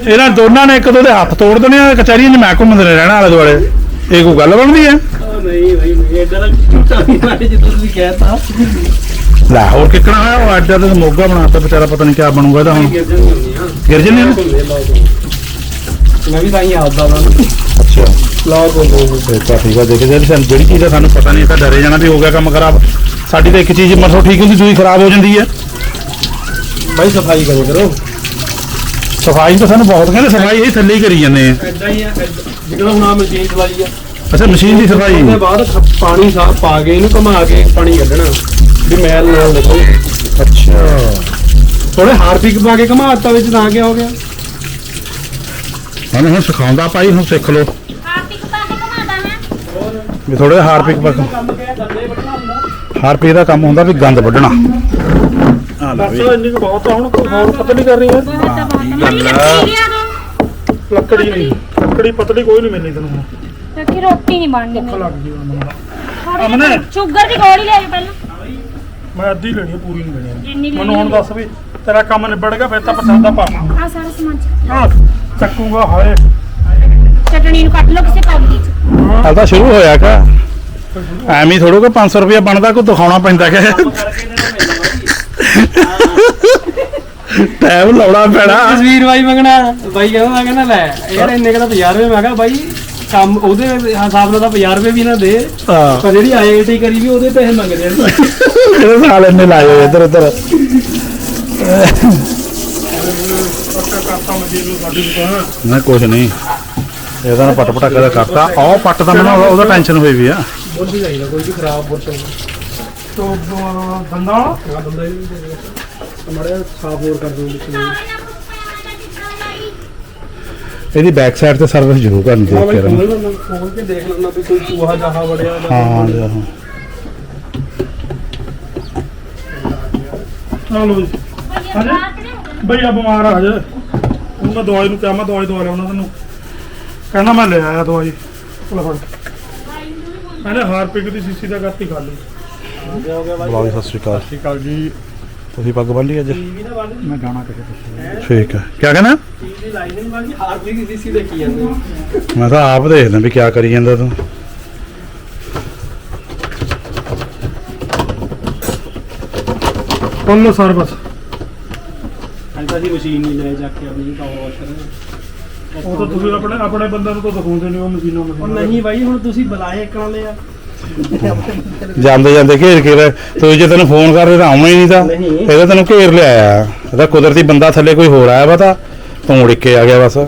ਇਹਨਾਂ ਦੋਨਾਂ ਨੇ ਇੱਕ ਦੋ ਦੇ ਹੱਥ ਤੋੜ ਦੇਣੇ ਆ ਕਚਹਿਰੀਆਂ 'ਚ ਮੈਂ ਘੁੰਮਦੇ ਨੇ ਰਹਿਣਾ ਆਲੇ ਦੁਆਲੇ। ਇਹ ਕੋਈ ਗੱਲ ਬਣਦੀ ਹੈ ਨਹੀਂ ਲੱਗੀ ਤੁਸੀਂ ਕਹਿਤਾ ਲੈ ਹੋਰ ਕਿੱਕਣਾ ਹੋਇਆ? ਉਹ ਅੱਡਾ ਤੇ ਮੋਗਾ ਬਣਾਤਾ ਵਿਚਾਰਾ ਪਤਾ ਨਹੀਂ ਕਿਆ ਬਣੂਗਾ ਇਹਦਾ ਹੁਣ। ਗਿਰ ਜੰਨੇ ਮੈਂ ਵੀ ਲਾਈ ਆਦਾ ਦਾ ਅੱਛਾ। ਲਾਓ ਬੋਲੋ ਤੇ ਤਾਂ ਠੀਕ ਆ ਦੇਖੇ ਜਿਹੜੀ ਸਾਨੂੰ ਜਿਹੜੀ ਚੀਜ਼ ਦਾ ਸਾਨੂੰ ਪਤਾ ਨਹੀਂ ਤਾਂ ਡਰੇ ਜਾਣਾ ਵੀ ਹੋ ਗਿਆ ਕੰਮ ਖਰਾਬ। ਸਾਡੀ ਤਾਂ ਇੱਕ ਚੀਜ਼ ਮਸੋ ਠੀਕ ਹੁੰਦੀ ਦੂਜੀ ਖਰਾਬ ਹੋ ਜਾਂਦੀ ਹੈ ਬਾਈ ਸਫ਼ਾਈ ਕਰੋ ਕਰੋ। ਸਫ਼ਾਈ ਤਾਂ ਸਾਨੂੰ ਬਹੁਤ ਕਹਿੰਦੇ ਸਫ਼ਾਈ ਇਹ ਥੱਲੇ ਹੀ ਕਰੀ ਜਾਂਦੇ ਆ। ਐਦਾਂ ਹੀ ਆ ਜਿੱਦਾਂ ਹੁਣ ਆ ਮਸ਼ੀਨ ਚਲਾਈ ਆ। ਅੱਛਾ ਮਸ਼ੀਨ ਦੀ ਸਫ਼ਾਈ। ਉਹਦੇ ਬਾਅਦ ਪਾਣੀ ਸਾਫ਼ ਪਾ ਕੇ ਇਹਨੂੰ ਘੁਮਾ ਕੇ ਪਾਣੀ ਕੱਢਣਾ। ਵੀ ਮੈਲ ਨਾਲ ਦੇਖੋ। ਅੱਛਾ। ਥੋੜੇ ਹਾਰਪਿਕ ਪਾ ਕੇ ਘਮਾਤਾ ਵਿੱਚ ਤਾਂ ਕਿਆ ਹੋ ਗਿਆ? ਸਾਨੂੰ ਹੁਣ ਸਿਖਾਉਂਦਾ ਭਾਈ ਹੁਣ ਸਿੱਖ ਲਓ। ਆਰਟਿਕ ਪਾ ਕੇ ਘਮਾਦਾ ਮੈਂ। ਵੀ ਥੋੜੇ ਹਾਰਪਿਕ ਪਾ ਹਾਰਪਿਕ ਦਾ ਕੰਮ ਹੁੰਦਾ ਵੀ ਗੰਦ ਵੱਢਣਾ। ਬਸ ਇੰਨੀ ਕੁ ਬਹੁਤ ਆ ਹੁਣ ਕੋਈ ਹੋਰ ਪਤਾ ਨਹੀਂ ਕਰ ਰਹੀ ਹੈ ਮੇਰੀ ਲੱਕੜੀ ਨਹੀਂ ਲੱਕੜੀ ਪਤਲੀ ਕੋਈ ਨਹੀਂ ਮਿਲਣੀ ਤੈਨੂੰ। ਹੁਣ ਕਿਉਂਕਿ ਰੋਟੀ ਨਹੀਂ ਬਣਨੀ ਭੁੱਖ ਲੱਗ ਗਈ ਹੁਣ ਮੈਨੂੰ ਅਮਨੇ। ਸ਼ੂਗਰ ਦੀ ਗੋਲੀ ਲੈ ਜਾ ਪਹਿਲਾਂ। ਮੈਂ ਅੱਧੀ ਲੈਣੀ ਪੂਰੀ ਨਹੀਂ ਲੈਣੀ ਜਿੰਨੀ ਮੈਨੂੰ ਹੁਣ ਦੱਸ ਵੀ ਤੇਰਾ ਕੰਮ ਨਿਬੜ ਗਿਆ ਫਿਰ ਤਾਂ ਪਸੰਦ ਆ ਪਾ। ਆ ਸਾਰਾ ਸਮਾਨ ਚ। ਹਾਂ ਚੱਕੂਗਾ ਹਾਏ। ਚਟਣੀ ਨੂੰ ਕੱਟ ਲਓ ਕਿਸੇ ਕੌਲੀ ਚ ਹਾਲ ਤਾਂ ਸ਼ੁਰੂ ਹੋਇਆ ਕਾ। ਐਵੇਂ ਥੋੜੋ ਕਿ 500 ਰੁਪਇਆ ਬਣਦਾ ਕੋਈ ਦਿਖਾਉਣਾ ਪੈਂਦਾ ਕਿ। ਟਾਈਮ ਲਾਉਣਾ ਪੈਣਾ। ਤਸਵੀਰ ਬਾਈ ਮੰਗਣਾ ਬਾਈ ਕਹਿੰਦਾ ਮੈਂ ਕਹਿੰਦਾ ਲੈ ਯਾਰ ਇੰਨੇ ਕਿਹੜਾ 50 ਰੁਪਏ ਮੈਂ ਕਿਹਾ ਬਾਈ ਕੰਮ ਉਹਦੇ ਹਿਸਾਬ ਨਾਲ ਤਾਂ 50 ਰੁਪਏ ਵੀ ਨਾ ਦੇ। ਹਾਂ। ਪਰ ਜਿਹੜੀ ਆਈਆਈਟੀ ਕਰੀ ਵੀ ਉਹਦੇ ਪੈਸੇ ਮੰਗਦੇ ਨੇ ਇਹਦੇ ਸਾਲ ਇੰਨੇ ਲਾਏ ਹੋਏ ਇੱਧਰ ਉੱਧਰ ਨੂੰ ਕੁਝ ਨਹੀਂ। ਇਹਦਾ ਨਾ ਪਟ ਪਟਾਕਾ ਦਾ ਕਰਤਾ। ਆਹ ਪੱਟ ਦਾ ਮੈਨੂੰ ਉਹਦਾ- ਟੈਨਸ਼ਨ ਹੋਈ ਵੀ ਆ। ਬੁਰਸ਼ ਚਾਹੀਦਾ ਕੋਈ ਵੀ ਖਰਾਬ ਬੁਰਸ਼ ਹੋਵੇ। ਤੋਂ ਅਹ, ਦੰਦਾਂ ਹੀ ਮੜਿਆ ਸਾਫ਼ ਹੋਰ ਕਰ ਦੋ ਵਿੱਚ। ਇਹਦੀ ਬੈਕ ਸਾਈਡ ਤੇ ਸਰਵਿਸ ਜ਼ਰੂਰ ਕਰਨੀ ਹਾਂ ਦੇਖ ਬਾਈ ਕੇ ਖੋਲ ਲੈਣਾ, ਖੋਲ ਕੇ ਦੇਖ ਲੈਣਾ ਵੀ ਕੋਈ ਚੂਹਾ ਜਾਹਾ ਵੜਿਆ ਜਾਂ ਹਾਂ ਹਾਂ ਜੀ, ਹਾਂ। ਚਲੋ ਜੀ। ਭਈਆ ਬਿਮਾਰ ਆ ਜੇ ਹੁਣ ਮੈਂ ਦਵਾਈ ਨੂੰ ਕਿਹਾ ਮੈਂ ਦਵਾਈ ਦਵਾ ਲਿਆਉਣਾ ਤੈਨੂੰ। ਕਹਿੰਦਾ ਮੈਂ ਲੈ ਆਇਆ ਦਵਾਈ। ਲੈ ਫੜ। ਮੈਨੇ ਹਾਰਪਿਕ ਦੀ ਸੀਸੀ ਦਾ ਗੱਤੀ ਖਾ ਲਈ। ਬੁਲਾਓ ਜੀ, ਸਤਿ ਸ਼੍ਰੀ ਅਕਾਲ। ਠੀਕ ਆ ਜੀ। ਤੁਸੀਂ ਪੱਗ ਬੰਨ ਲਈ ਅੱਜ? ਮੈਂ ਜਾਣਾ ਕਿਸੇ ਪਿੱਛੇ ਠੀਕ ਹੈ। ਕੀ ਕਹਿੰਦਾ ਟੀਵੀ ਲਾਈਨਿੰਗ ਵਾਲੀ ਹਾਰਪੀ ਦੀ ਸੀਸੀ ਦੇਖੀ ਜਾਂਦੇ ਮੈਂ ਤਾਂ ਆਪ ਦੇਖਦਾ ਵੀ ਕੀ ਕਰੀ ਜਾਂਦਾ ਤੂੰ। ਫੁੱਲ ਸਰਵਿਸ ਅੱਜ ਤਾਂ ਅਸੀਂ ਮਸ਼ੀਨ ਨਹੀਂ ਲੈ ਜਾ ਕੇ ਆਪਣੀ ਪਾਵਰ ਵਾਸ਼ਰ ਉਹ ਤਾਂ ਤੁਸੀਂ ਆਪਣੇ ਆਪਣੇ ਬੰਦਿਆਂ ਨੂੰ ਤਾਂ ਦਿਖਾਉਂਦੇ ਨਹੀਂ ਉਹ ਮਸ਼ੀਨਾਂ ਉਹ ਮਸ਼ੀਨਾਂ ਨਹੀਂ ਬਾਈ ਹੁਣ ਤੁਸੀਂ ਬੁਲਾਏ ਕਿਉਂ ਲਿਆ ਜਾਂਦੇ ਜਾਂਦੇ ਘੇਰ ਕੇ ਤੂੰ ਜੇ ਤੈਨੂੰ ਫੋਨ ਕਰਦੇ ਤਾਂ ਆਉਣਾ ਹੀ ਨਹੀਂ ਤਾਂ। ਇਹਦਾ ਤੈਨੂੰ ਘੇਰ ਲਿਆਇਆ ਇਹਦਾ ਕੁਦਰਤੀ ਬੰਦਾ ਥੱਲੇ ਕੋਈ ਹੋਰ ਆਇਆ ਵਾ ਤਾਂ ਤੂੰ ਉੜ ਕੇ ਆ ਗਿਆ ਬਸ।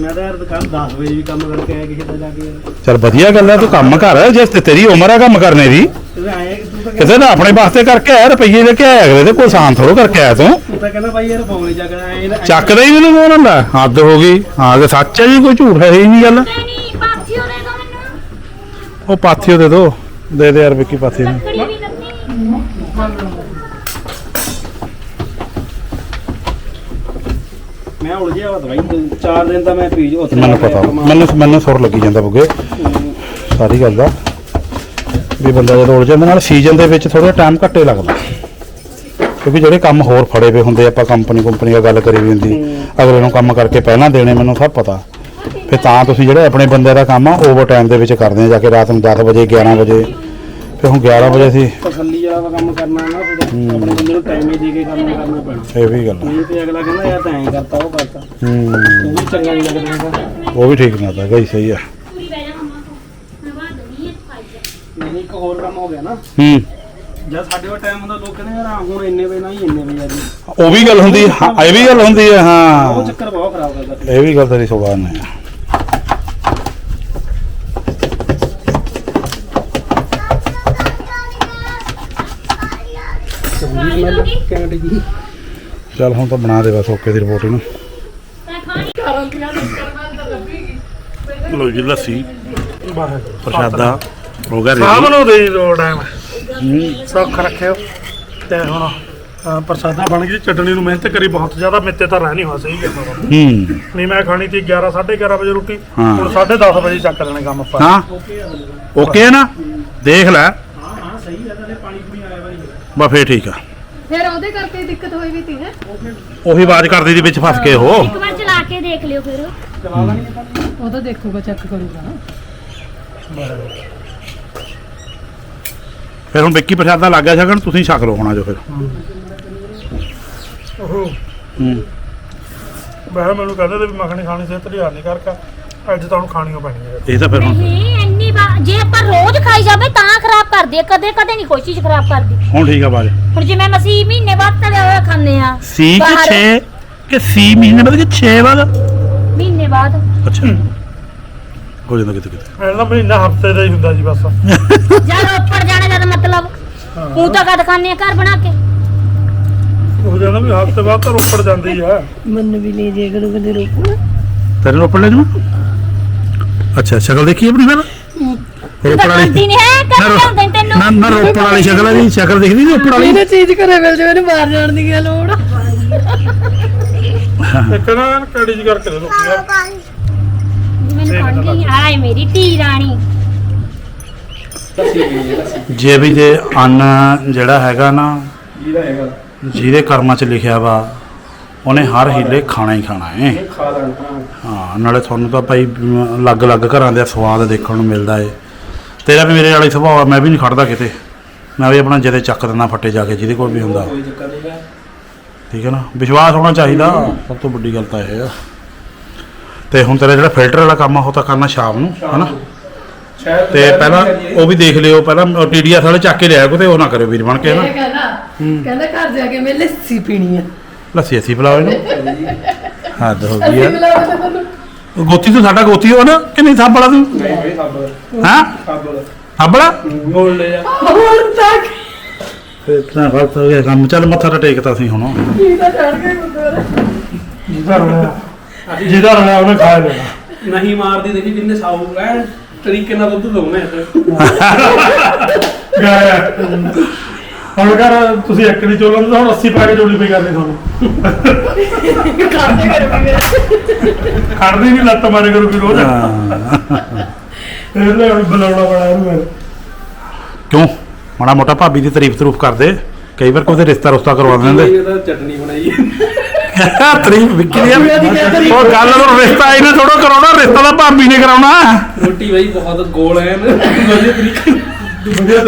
ਮੈਂ ਤਾਂ ਯਾਰ ਦੁਕਾਨ 10 ਵਜੇ ਵੀ ਕੰਮ ਕਰਕੇ ਆਇਆ ਕਿਸੇ ਦਾ ਜਾ ਕੇ। ਯਾਰ ਚਲ ਵਧੀਆ ਗੱਲ ਹੈ ਤੂੰ ਕੰਮ ਕਰ। ਜੇ ਤੇ ਤੇਰੀ ਉਮਰ ਹੈ ਕੰਮ ਕਰਨੇ ਦੀ। ਤੂੰ ਆਏ ਤੂੰ ਤਾਂ ਕਿਸੇ ਨੇ ਆਪਣੇ ਵਾਸਤੇ ਕਰਕੇ ਆਇਆ ਰੁਪਈਏ ਲੈ ਕੇ ਆਇਆ ਅਗਲੇ ਦੇ ਕੋਈ ਆਸਾਨ ਥੋੜੋ ਕਰਕੇ ਆਇਆ ਤੂੰ। ਤੂੰ ਕਹਿੰਦਾ ਯਾਰ ਫੋਨ ਨਾ ਚੱਕਦਾ ਹੀ ਮੈਨੂੰ ਕੋਣ ਹੁੰਦਾ। ਹੱਦ ਹੋ ਗਈ। ਹਾਂ ਕਿ ਸੱਚ ਹੈ ਜੀ ਕੋਈ ਝੂਠ ਹੈ ਹੀ ਨਹੀਂ ਗੱਲ। ਨਹੀਂ ਪਾਥੀਓ ਦੇ ਦੋ ਮੈਨੂੰ। ਉਹ ਪਾਥੀਓ ਦੇ ਦੋ। ਦੇ ਦੇ ਯਾਰ ਵਿੱਕੀ ਪਾਥੀ ਨੂੰ। ਮੈਂ ਉਲਝਿਆ ਵਾ ਦਵਾਈ ਚਾਰ ਦਿਨ ਤਾਂ ਮੈਂ ਪੀਜ ਉੱਥੇ ਮੈਨੂੰ ਪਤਾ। ਮੈਨੂੰ ਮੈਨੂੰ ਸੁਰ ਲੱਗੀ ਜਾਂਦਾ ਬੁੱਗੇ। ਸਾਰੀ ਗੱਲ ਦਾ। ਵੀ ਬੰਦਾ ਜਦੋਂ ਉਲਝ ਜਾਂਦਾ ਨਾਲ ਸੀਜ਼ਨ ਦੇ ਵਿੱਚ ਥੋੜਾ ਟਾਈਮ ਘੱਟੇ ਲੱਗਦਾ। ਕਿਉਂਕਿ ਜਿਹੜੇ ਕੰਮ ਹੋਰ ਫੜੇ ਪਏ ਹੁੰਦੇ ਆਪਾਂ ਕੰਪਨੀ ਕੰਪਨੀ ਦਾ ਗੱਲ ਕਰੀ ਵੀ ਹੁੰਦੀ ਅਗਲੇ ਨੂੰ ਕੰਮ ਕਰਕੇ ਪਹਿਲਾਂ ਦੇਣੇ ਮੈਨੂੰ ਸਭ ਪਤਾ। ਫਿਰ ਤਾਂ ਤੁਸੀਂ ਜਿਹੜੇ ਆਪਣੇ ਬੰਦੇ ਦਾ ਕੰਮ ਆ ਓਵਰ ਟਾਈਮ ਦੇ ਵਿੱਚ ਕਰਦੇ ਆ ਜਾ ਕੇ ਰਾਤ ਨੂੰ 10 ਵਜੇ 11 ਵਜੇ। ਫਿਰ ਹੁਣ 11 ਵਜੇ ਸੀ ਤਸੱਲੀ ਵਾਲਾ ਕੰਮ ਕਰਨਾ ਨਾ ਫਿਰ ਆਪਣੇ ਬੰਦੇ ਨੂੰ ਟਾਈਮ ਹੀ ਦੇ ਕੇ ਕੰਮ ਕਰਨਾ ਪੈਣਾ। ਇਹ ਵੀ ਗੱਲ। ਨਹੀਂ ਤੇ ਅਗਲਾ ਕਹਿੰਦਾ ਯਾਰ ਤਾਂ ਐਂ ਕਰਤਾ ਉਹ ਕਰਤਾ। ਹੂੰ। ਉਹ ਵੀ ਚੰਗਾ ਨਹੀਂ ਲੱਗਦਾ। ਉਹ ਵੀ ਠੀਕ ਨਾ ਤਾਂ। ਗਈ ਸਹੀ ਆ ਨਹੀਂ ਇੱਕ ਹੋਰ ਕੰਮ ਹੋ ਗਿਆ ਨਾ। ਹੂੰ। ਜਦ ਸਾਡੇ ਕੋਲ ਟਾਈਮ ਹੁੰਦਾ ਲੋਕ ਕਹਿੰਦੇ ਯਾਰ ਆਹ ਹੁਣ ਇੰਨੇ ਵਜੇ ਨਾ ਹੀ ਇੰਨੇ ਵਜੇ ਆ ਜੀ। ਉਹ ਵੀ ਗੱਲ ਹੁੰਦੀ ਹੈ ਇਹ ਵੀ ਗੱਲ ਹੁੰਦੀ ਹੈ। ਉਹ ਹਾਂ ਚੱਕਰ ਬਹੁਤ ਖਰਾਬ ਕਰਦਾ ਇਹ ਵੀ ਗੱਲ ਤੇਰੀ ਸੁਭਾਨ ਹੈ ਕੈਂਟ ਜੀ ਚੱਲ ਹੁਣ ਤਾਂ ਬਣਾ ਦੇ ਬਸ ਓਕੇ ਦੀ ਰਿਪੋਰਟ ਇਹਨੂੰ। ਲੋ ਜੀ ਲੱਸੀ। ਪ੍ਰਸ਼ਾਦਾ। ਹੋ ਗਿਆ ਸਾਹਬ ਨੂੰ ਦੇ ਦੋ ਟਾਈਮ ਸੁੱਖ ਰੱਖਿਓ। ਤੇ ਹੁਣ ਪ੍ਰਸਾਦਾ ਬਣ ਗਈ ਚਟਣੀ ਨੂੰ ਮਿਹਨਤ ਕਰੀ ਬਹੁਤ ਜ਼ਿਆਦਾ ਮਿੱਤੇ ਤਾਂ ਰਹਿ ਨਹੀਂ ਹੋਇਆ ਸਹੀ ਗੱਲ ਆ। ਹੂੰ। ਨਹੀਂ ਮੈਂ ਖਾਣੀ ਸੀ 11 11:30 ਵਜੇ ਰੋਟੀ ਹਾਂ। ਹੁਣ 10:30 ਵਜੇ ਚੱਕ ਦੇਣੇ ਕੰਮ ਆਪਾਂ। ਹਾਂ। ਓਕੇ ਹੈ ਨਾ? ਦੇਖ ਲੈ। ਹਾਂ ਹਾਂ ਸਹੀ ਹੈ ਤਾਂ ਪਾਣੀ ਪੂਣੀ ਆਇਆ ਵਾਰੀ ਬਾ ਫੇਰ ਠੀਕ ਆ। ਫਿਰ ਉਹਦੇ ਕਰਕੇ ਹੀ ਦਿੱਕਤ ਹੋਈ ਵੀ ਤੀ ਹੈ। ਉਹੀ ਆਵਾਜ਼ ਕਰਦੀ ਦੀ ਵਿੱਚ ਫਸ ਕੇ ਉਹ। ਇੱਕ ਵਾਰ ਚਲਾ ਕੇ ਦੇਖ ਲਿਓ ਫਿਰ। ਉਹ ਤਾਂ ਦੇਖੂਗਾ ਚੈੱਕ ਕਰੂਗਾ ਫਿਰ ਹੁਣ ਵਿੱਕੀ ਪ੍ਰਸ਼ਾਦਾ ਲੱਗ ਗਿਆ ਛਕਣ ਤੁਸੀਂ ਛਕ ਲਓ ਹੋਣਾ ਜੋ ਫਿਰ। ਉਹ ਹੂੰ। ਕਿਹਾ ਮੈਨੂੰ ਕਹਿੰਦੇ ਤੇ ਵੀ ਮੱਖਣੀ ਖਾਣੀ ਸਿਹਤ ਲਈ ਹਾਨੀਕਾਰਕ ਆ ਅੱਜ ਤਾਂ ਹੁਣ ਖਾਣੀ ਓ ਪੈਣੀ ਹੈ ਇਹ ਤਾਂ ਫਿਰ ਹੁਣ ਨਹੀਂ ਇੰਨੀ ਵਾਰ ਜੇ ਆਪਾਂ ਰੋਜ਼ ਖਾਈ ਜਾਵੇ ਤਾਂ ਖਰਾਬ ਕਰਦੀ ਹੈ ਕਦੇ ਕਦੇ ਨਹੀਂ ਕੋਈ ਚੀਜ਼ ਖਰਾਬ ਕਰਦੀ। ਹੁਣ ਠੀਕ ਆ ਆਵਾਜ਼ ਹੁਣ ਜਿਵੇਂ ਮਸੀਂ ਮਹੀਨੇ ਬਾਅਦ ਤਲਿਆ ਹੋਇਆ ਖਾਂਦੇ ਆ। ਸੀ ਕਿ ਬਾਹਰ- 6 ਕਿ ਸੀ ਮਹੀਨੇ ਬਾਅਦ ਕਿ 6 ਬਾਅਦ? ਮਹੀਨੇ ਬਾਅਦ। ਅੱਛਾ। ਹੋ ਜਾਂਦਾ ਕਿਤੇ ਕਿਤੇ। ਪਹਿਲਾਂ ਮਹੀਨਾ ਹਫ਼ਤੇ ਦਾ ਹੀ ਹੁੰਦਾ ਜੀ ਬਸ। ਜਦ ਉੱਪਰ ਜਾਣੇ ਦਾ ਮਤਲਬ ਉਹ ਤਾਂ ਕਦ ਆ ਘਰ ਬਣਾ ਕੇ? ਉਹ ਜਾਂਦਾ ਵੀ ਹਫ਼ਤੇ ਬਾਅਦ ਤਾਂ ਰੋਪੜ ਜਾਂਦੀ ਆ। ਮਨ ਵੀ ਲੈ ਜੇ ਕਰੂ ਕਦੇ ਰੋਕੂ ਤੇਰੇ ਰੋਪੜ ਲੈ ਜੂ ਅੱਛਾ ਸ਼ਕਲ ਦੇਖੀ ਆਪਣੀ ਫਿਰ? ਤੂੰ ਰੋਪੜ ਤਾਂ ਵਾਲੀ ਨਹੀਂ ਹੈ ਨੇ ਨਾ ਰੋਪੜ ਵਾਲੀ ਸ਼ਕਲ ਹੈ ਜੀ ਸ਼ਕਲ ਦਿਖਦੀ ਨਹੀਂ ਰੋਪੜ ਵਾਲੀ? ਇਹਨੇ ਚੀਜ਼ ਘਰੇ ਮਿਲ ਜਾਵੇ ਇਹਨੂੰ ਬਾਹਰ ਜਾਣ ਦੀ ਕੀ ਲੋੜ? ਆ? ਤੇ ਕਹਿੰਦਾ ਕੜੀ ਜੀ ਕਰਕੇ ਦੇ। ਆਏ ਮੇਰੀ ਧੀ ਰਾਣੀ। ਜੇ ਵੀ ਜੇ ਅੰਨ ਜਿਹੜਾ ਹੈਗਾ ਨਾ ਜਿਹਦਾ ਹੈਗਾ। ਜਿਹਦੇ ਕਰਮਾਂ 'ਚ ਲਿਖਿਆ ਵਾ ਉਹਨੇ ਹਰ ਹੀਲੇ ਖਾਣਾ ਹੀ ਖਾਣਾ ਹੈ ਇਹ ਖਾ ਲੈਣਾ। ਹਾਂ ਨਾਲੇ ਤੁਹਾਨੂੰ ਤਾਂ ਭਾਈ ਅਲੱਗ-ਅਲੱਗ ਘਰਾਂ ਦੇ ਸਵਾਦ ਦੇਖਣ ਨੂੰ ਮਿਲਦਾ ਏ। ਤੇਰਾ ਵੀ ਮੇਰੇ ਵਾਲੀ ਸੁਭਾਅ ਆ ਮੈਂ ਵੀ ਨਹੀਂ ਖੜਦਾ ਕਿਤੇ। ਮੈਂ ਵੀ ਆਪਣਾ ਜਦੇ ਚੱਕ ਦਿੰਦਾ ਫੱਟੇ ਜਾ ਕੇ ਜਿਹਦੇ ਕੋਲ ਵੀ ਹੁੰਦਾ। ਠੀਕ ਹੈ ਨਾ? ਵਿਸ਼ਵਾਸ ਹੋਣਾ ਚਾਹੀਦਾ। ਸਭ ਤੋਂ ਵੱਡੀ ਗੱਲ ਤਾਂ ਇਹ ਆ। ਤੇ ਹੁਣ ਤੇਰਾ ਜਿਹੜਾ ਫਿਲਟਰ ਵਾਲਾ ਕੰਮ ਆ ਉਹ ਤਾਂ ਕਰਨਾ ਸ਼ਾਮ ਨੂੰ ਹਨਾ? ਤੇ ਪਹਿਲਾਂ ਉਹ ਵੀ ਦੇਖ ਲਿਓ ਪਹਿਲਾਂ ਟੀਡੀਐਸ ਵਾਲੇ ਚੱਕ ਕੇ ਲਿਆਇਆ ਕਿਤੇ ਉਹ ਨਾ ਕਰਿਓ ਵੀਰ ਬਣ ਕੇ ਹਨਾ? ਕਹਿੰਦਾ ਕਹਿੰਦਾ ਘਰ ਜਾ ਕੇ ਮੈਂ ਲੱਸੀ ਪੀਣੀ ਆ। ਲੱਸੀ ਅਸੀਂ ਪਿਲਾਓ ਇਹਨੂੰ। ਹੱਦ ਹੋ ਗਈ ਆ। ਤਾਂ ਗੋਤੀ ਤੋਂ ਸਾਡਾ ਗੋਤੀ ਹੋ ਨਾ ਕਿ ਨਹੀਂ ਸਾਬੜਾ ਤੂੰ? ਨਹੀਂ ਬਈ ਸੱਬ ਹਾਂ? ਸੱਬ ਸਾਬੜਾ ਬੋਲ ਲੈ ਜਾ। ਹੋਰ ਤੱਕ ਫਿਰ ਤਾਂ ਗਲਤ ਹੋ ਗਿਆ ਕੰਮ। ਚੱਲ ਮੱਥਾ ਤਾਂ ਟੇਕਤਾ ਸੀ ਹੁਣ। ਕੀ ਤਾਂ ਚੜ ਕੇ ਗੁਰਦੁਆਰਾ। ਜਿਹਦਾ ਰਲਿਆ ਜਿਹਦਾ ਰਲਿਆ ਉਹਨੇ ਖਾ ਲੈਣਾ ਨਹੀਂ ਮਾਰਦੀ ਦੇਖੀ ਕਿੰਨੇ ਸਾਊ ਐ ਤਰੀਕੇ ਨਾਲ ਦੁੱਧ ਦੋਵੇਂ ਗਾਇਆ ਹੁਣ ਕਰ ਤੁਸੀਂ ਇੱਕ ਨਹੀਂ ਚੋਲਾਂ ਤਾਂ ਹੁਣ 80 ਪਾ ਕੇ ਜੋੜੀ ਪਈ ਕਰਨੀ ਤੁਹਾਨੂੰ। ਕਰ ਵੀ ਖੜਦੀ ਨਹੀਂ ਲੱਤ ਮਾਰੇ ਕਰੂਗੀ ਰੋਜ਼। ਇਹ ਲੈ ਹੁਣ ਬੁਲਾਉਣਾ ਬੜਾ ਇਹਨੂੰ ਮੈਂ ਕਿਉਂ? ਮਾੜਾ ਮੋਟਾ ਭਾਬੀ ਦੀ ਤਾਰੀਫ ਤਰੂਫ ਕਰਦੇ। ਕਈ ਵਾਰ ਕੋਈ ਰਿਸ਼ਤਾ ਰੁਸ਼ਤਾ ਕਰਵਾ ਦਿੰਦੇ। ਇਹਦਾ ਚਟਨੀ ਬਣਾਈ। ਤਰੀਫ ਵਿੱਕੀ ਦੀ ਆ। ਉਹ ਗੱਲ ਨੂੰ ਰਿਸ਼ਤਾ ਇਹਨੇ ਥੋੜਾ ਕਰਾਉਣਾ ਰਿਸ਼ਤਾ ਤਾਂ ਭਾਬੀ ਨੇ ਕਰਾਉਣਾ। ਰੋਟੀ ਬਈ ਬਹੁਤ ਗੋਲ ਹੈ ਵਧੀਆ ਤਰੀਕੇ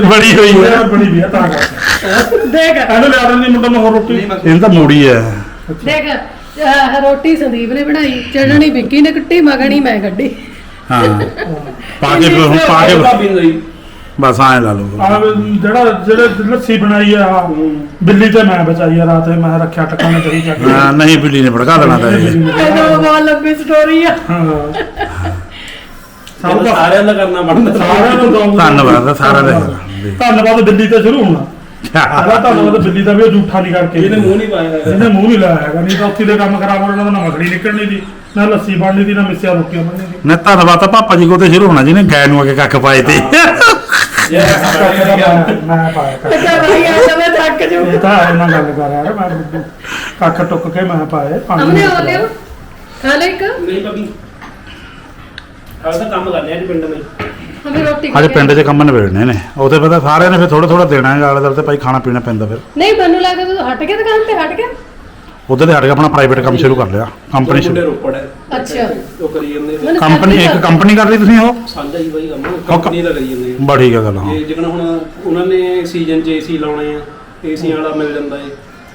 ਬੜੀ ਹੋਈ। ਹੈ ਬਣੀ ਵੀ ਆ ਤਾਂ ਕਰ ਦੇਖ। ਇਹਨੂੰ ਲਿਆ ਦਿੰਦੀ ਮੁੰਡਾ ਨੂੰ ਹੋਰ ਰੋਟੀ ਇਹਨੂੰ ਤਾਂ ਮੂੜੀ ਹੈ ਦੇਖ ਆਹ ਰੋਟੀ ਸੰਦੀਪ ਨੇ ਬਣਾਈ ਚਟਣੀ ਵਿੱਕੀ ਨੇ ਕੱਟੀ ਮਗਣੀ ਮੈਂ ਕੱਢੀ। ਹਾਂ। ਪਾ ਕੇ ਫਿਰ ਹੁਣ ਪਾ ਕੇ ਭਾਬੀ ਨੂੰ ਦਈ। ਬਸ ਐਂ ਲਾ ਲਓ। ਆ ਜਿਹੜਾ ਜਿਹੜੇ ਲੱਸੀ ਬਣਾਈ ਆ ਆਹ ਬਿੱਲੀ ਤੇ ਮੈਂ ਬਚਾਈ ਆ ਰਾਤ ਮੈਂ ਰੱਖਿਆ ਟਕਾਣੇ ਚੜੀ ਜਾ ਕੇ। ਹਾਂ, ਨਹੀਂ ਬਿੱਲੀ ਨੇ ਭੜਕਾ ਦੇਣਾ ਤਾਂ ਇਹ। ਇਹਨੂੰ ਬਹੁਤ ਲੰਬੀ ਸਟੋਰੀ ਆ। ਹਾਂ। ਸਾਰਿਆਂ ਦਾ ਕਰਨਾ ਬਣਦਾ। ਸਾਰਿਆਂ ਨੂੰ ਦਊਂਗਾ। ਧੰਨਵਾਦ ਸਾਰਾ ਦੇ। ਧੰਨਵਾਦ ਬਿੱਲੀ ਤੇ ਸ਼ੁਰੂ ਹੋਣਾ। ਪਹਿਲਾਂ ਧੰਨਵਾਦ ਬਿੱਲੀ ਦਾ ਵੀ ਉਹ ਝੂਠਾ ਨਹੀਂ ਕਰਕੇ। ਇਹਨੇ ਮੂੰਹ ਨਹੀਂ ਪਾਇਆ ਹੈਗਾ। ਇਹਨੇ ਮੂੰਹ ਨਹੀਂ ਲਾਇਆ ਹੈਗਾ ਨਹੀਂ ਤਾਂ ਉੱਥੇ ਦੇ ਕੰਮ ਖਰਾਬ ਹੋਣਾ ਨਾ ਮੱਖਣੀ ਨਿਕਲਣੀ ਦੀ ਨਾ ਲੱਸੀ ਬਣਨੀ ਦੀ ਨਾ ਮਿੱਸਿਆ ਰੋਟੀਆਂ ਬਣਨੀ ਦੀ। ਨੇ ਧੰਨਵਾਦ ਤਾਂ ਪਾਪਾ ਜੀ ਕੋ ਤੇ ਸ਼ੁਰੂ ਹੋਣਾ ਜਿਹਨੇ ਗਾਇ ਨੂੰ ਅਗੇ ਕੱਖ ਪਾਏ ਤੇ। ਮੈਂ ਪਾਇਆ ਕੱਖ। ਅੱਛਾ ਭਾਈ ਆ ਜਾ ਮੈਂ ਥੱਕ ਜੂ ਇਹ ਤਾਂ ਇਹਨਾਂ ਗੱਲ ਕਰ ਰਿਹਾ ਮੈਂ ਕੱਖ ਟੁੱਕ ਕੇ ਮੈਂ ਪਾਏ ਪਾਣੀ ਅਮਨੇ ਵਿੱਚ ਹੋ ਲਿਓ ਖਾ ਲੈ ਇੱਕ। ਨਹੀਂ ਭਾਬੀ। ਆਹ ਤਾਂ ਕੰਮ ਕਰ ਲਿਆ ਜੀ ਪਿੰਡ ਵਿੱਚ। ਹਮੇ ਰੋਟੀ ਅੱਜ ਖਾ ਪਿੰਡ 'ਚ ਕੰਮ ਨਿਬੇੜਨੇ ਨੇ। ਉਹਦੇ ਪਤਾ ਸਾਰਿਆਂ ਨੇ ਫਿਰ ਥੋੜਾ ਥੋੜਾ ਦੇਣਾ ਹੈ ਆਲੇ ਦੁਆਲੇ ਤੇ ਭਾਈ ਖਾਣਾ ਪੀਣਾ ਪੈਂਦਾ ਫਿਰ। ਨਹੀਂ ਮੈਨੂੰ ਲੱਗਦਾ ਤੂੰ ਹਟ ਗਿਆ ਦੁਕਾਨ ਤੇ ਹਟ ਗਿਆ। ਉਧਰ ਦੇ ਹਟ ਕੇ ਆਪਣਾ ਪ੍ਰਾਈਵੇਟ ਕੰਮ ਸ਼ੁਰੂ ਕਰ ਲਿਆ। ਕੰਪਨੀ ਸ਼ੁਰੂ। ਰੋਪੜ ਹੈ। ਅੱਛਾ। ਉਹ ਕਰੀ ਜਾਂਦੇ ਨੇ। ਮੈਨੂੰ ਕੰਪਨੀ ਇੱਕ ਕੰਪਨੀ ਕਰ ਲਈ ਤੁਸੀਂ ਉਹ? ਸਾਂਝਾ ਹੀ ਬਾਈ ਕੰਮ ਕੰਪਨੀ ਦਾ ਕਰੀ ਜਾਂਦੇ ਆ। ਬੜੀ ਗੱਲ ਹਾਂ ਇਹ ਜਿਕਣ ਹੁਣ ਉਹਨਾਂ ਨੇ ਸੀਜ਼ਨ 'ਚ ਏਸੀ ਲਾਉਣੇ ਆ ਏਸੀ ਵਾਲਾ ਮਿਲ ਜਾਂਦਾ ਏ।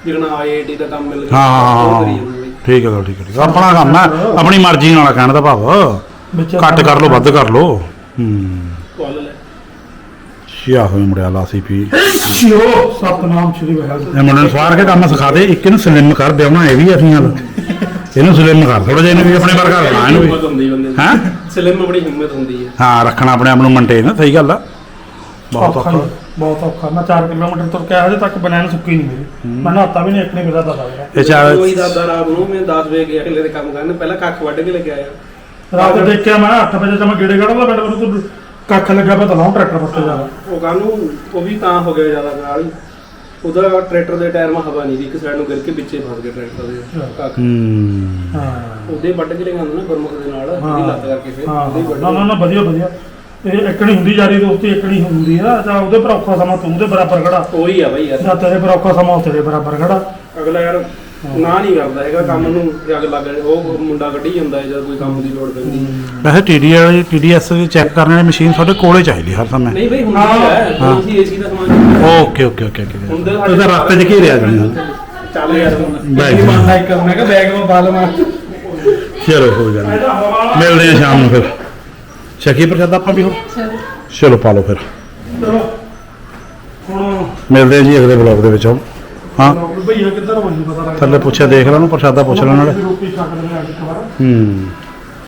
ਜਿਕਣ ਆਈਆਈਟੀ ਦਾ ਕੰਮ ਮਿਲ ਹਾਂ ਹਾਂ, ਉਹ ਹਾਂ। ਕਰੀ ਜਾਂਦੇ ਬਾਈ ਠੀਕ ਹੈ ਗੱਲ ਠੀਕ ਹੈ ਠੀਕ ਹੈ। ਆਪਣਾ ਕੰਮ ਹੈ। ਆਪਣੀ ਮਰਜ਼ੀ ਨਾਲ ਕਹਿਣ ਦਾ ਭਾਵ। ਘੱਟ ਕਰ ਲੋ ਵੱਧ ਕਰ ਲੋ ਹੂੰ। ਕੋਲ ਲੈ ਸ਼ਿਆ ਹੋਈ ਮੁੜਿਆ ਲਾਸੀ ਪੀ। ਸ਼ਿਓ ਸਤਨਾਮ ਸ਼੍ਰੀ ਵਾਹਿਗੁਰੂ ਇਹ ਮੁੰਡੇ ਨੂੰ ਸਵਾਰ ਕੇ ਕੰਮ ਸਿਖਾ ਦੇ। ਇੱਕ ਇਹਨੂੰ ਸਲਿਮ ਕਰ ਦੇਉਣਾ ਇਹ ਵੀ ਅਸੀਂ ਨਾਲ ਇਹਨੂੰ ਸਲਿਮ ਕਰ ਥੋੜਾ ਜਿਹਾ ਇਹਨੂੰ ਵੀ ਆਪਣੇ ਵਰਗਾ ਬਣਾ ਇਹਨੂੰ ਵੀ। ਹਿੰਮਤ ਹੁੰਦੀ ਬੰਦੇ ਦੀ। ਹੈਂ? ਸਲਿਮ ਬੜੀ ਹਿੰਮਤ ਹੁੰਦੀ ਹੈ। ਹਾਂ ਰੱਖਣਾ ਆਪਣੇ ਆਪ ਨੂੰ ਮੇਨਟੇਨ ਸਹੀ ਗੱਲ ਆ। ਬਹੁਤ ਔਖਾ ਬਹੁਤ ਔਖਾ। ਮੈਂ 4 ਕਿਲੋਮੀਟਰ ਤੁਰ ਕੇ ਆਇਆ ਹਜੇ ਤੱਕ ਬਨੈਣ ਸੁੱਕੀ ਨਹੀਂ ਮੇਰੀ। ਮੈਂ ਨਹਾਤਾ ਵੀ ਨਹੀਂ ਇੱਕ ਮੇਰਾ ਦਾ ਲੱਗਦਾ ਇਹ ਚਾਰ ਕੋਈ ਦਾਦਾ ਰਾਤ ਨੂੰ ਮੈਂ 10 ਵਜੇ ਗਿਆ ਅਗਲੇ ਦੇ ਕੰਮ ਕਰਨ। ਪਹਿਲਾਂ ਕੱਖ ਵੱਢ ਕੇ ਲੈ ਕੇ ਆਇਆ। ਰਾਤ ਨੂੰ ਦੇਖਿਆ ਮੈਂ 8 ਵਜੇ ਤੇ ਮੈਂ ਗੇੜੇ ਕੱਢਦਾ ਪਿੰਡ ਮੈਨੂੰ ਕੱਖ ਲੱਗਾ ਪਿਆ ਤਾਂ ਲਾਉਂ ਟਰੈਕਟਰ ਪੱਤੇ ਜਾਣਾ ਉਹ ਕਾਹਨੂੰ ਉਹ ਵੀ ਤਾਂ ਹੋ ਗਿਆ ਜ਼ਿਆਦਾ ਨਾਲ ਹੀ। ਉਹਦਾ ਟਰੈਕਟਰ ਦੇ ਟਾਇਰ ਮਾ ਹਵਾ ਨਹੀਂ ਦੀ ਇੱਕ ਸਾਈਡ ਨੂੰ ਗਿਰ ਕੇ ਵਿੱਚੇ ਫਸ ਗਿਆ ਟਰੈਕਟਰ ਦੇ ਕੱਖ ਹੂੰ। ਹਾਂ। ਉਹਦੇ ਵੱਢ ਕੇ ਲਿਆਉਂਦਾ ਨਾ ਗੁਰਮੁਖ ਦੇ ਨਾਲ ਉਹਦੀ ਲੱਤ ਕਰਕੇ ਫਿਰ ਹਾਂ। ਉਹਦੇ ਵੱਢ ਨਾ ਨਾ ਨਾ ਵਧੀਆ ਵਧੀਆ। ਇਹ ਇੱਕਣੀ ਹੁੰਦੀ ਯਾਰੀ ਦੋਸਤੀ ਇੱਕਣੀ ਹੁੰਦੀ ਆ। ਜਾਂ ਉਹਦੇ ਪਰ ਔਖਾ ਸਮਾਂ ਤੂੰ ਉਹਦੇ ਬਰਾਬਰ ਖੜਾ। ਉਹੀ ਆ ਬਾਈ ਯਾਰ। ਜਾਂ ਤੇਰੇ ਪਰ ਔਖਾ ਸਮਾਂ ਉਹ ਤੇਰੇ ਬਰਾਬਰ ਖੜਾ। ਅਗਲਾ ਯਾਰ ਨਾ ਨਹੀਂ ਕਰਦਾ ਹੈਗਾ ਕੰਮ ਨੂੰ ਜਗ ਲੱਗ ਉਹ ਮੁੰਡਾ ਕੱਢੀ ਜਾਂਦਾ ਹੈ ਜਦ ਕੋਈ ਕੰਮ ਦੀ ਲੋੜ ਪੈਂਦੀ। ਹੈ। ਵੈਸੇ ਟੀਡੀ ਵਾਲੀ ਟੀਡੀਐਸ ਚੈੱਕ ਕਰਨ ਵਾਲੀ ਮਸ਼ੀਨ ਤੁਹਾਡੇ ਕੋਲੇ ਚਾਹੀਦੀ ਹਰ ਸਮੇਂ। ਨਹੀਂ ਬਈ ਹੁੰਦੀ ਹੈ ਹਾਂ। ਤੁਸੀਂ ਏਸੀ ਦਾ ਸਮਾਨ ਓਕੇ ਓਕੇ ਓਕੇ ਓਕੇ ਹੁੰਦੇ ਉਹਦਾ ਰਸਤੇ 'ਚ ਘੇਰਿਆ ਜਾਣਾ। ਚੱਲ ਯਾਰ ਬਾਈ। ਸਾਈਕਲ ਮੈਂ ਕਿਹਾ ਬੈਗ ਮਾ ਬਾਲ ਮਾਰ ਚਲੋ ਹੋ ਜਾਣਾ ਮਿਲਦੇ ਆ ਸ਼ਾਮ ਨੂੰ ਫਿਰ। ਸ਼ਕੀ ਪ੍ਰਸ਼ਾਦਾ ਆਪਾਂ ਵੀ ਹੁਣ ਚਲੋ। ਪਾ ਲਓ ਫਿਰ। ਚਲੋ। ਹੁਣ ਮਿਲਦੇ ਆ ਜੀ ਅਗਲੇ ਬਲੌਗ ਦੇ ਵਿੱਚ। ਹੁਣ ਹਾਂ। ਭਈਆ ਕਿੱਧਰ ਹੋਈ ਪਤਾ ਲੱਗਦਾ। ਥੱਲੇ ਪੁੱਛਿਆ ਦੇਖ ਲਾ ਉਹਨੂੰ ਪ੍ਰਸ਼ਾਦਾ ਪੁੱਛ ਲੈਣ ਨਾਲ ਰੋਟੀ ਛੱਕ ਲੈਣੇ ਅੱਜ ਇੱਕ ਵਾਰ। ਹੂੰ।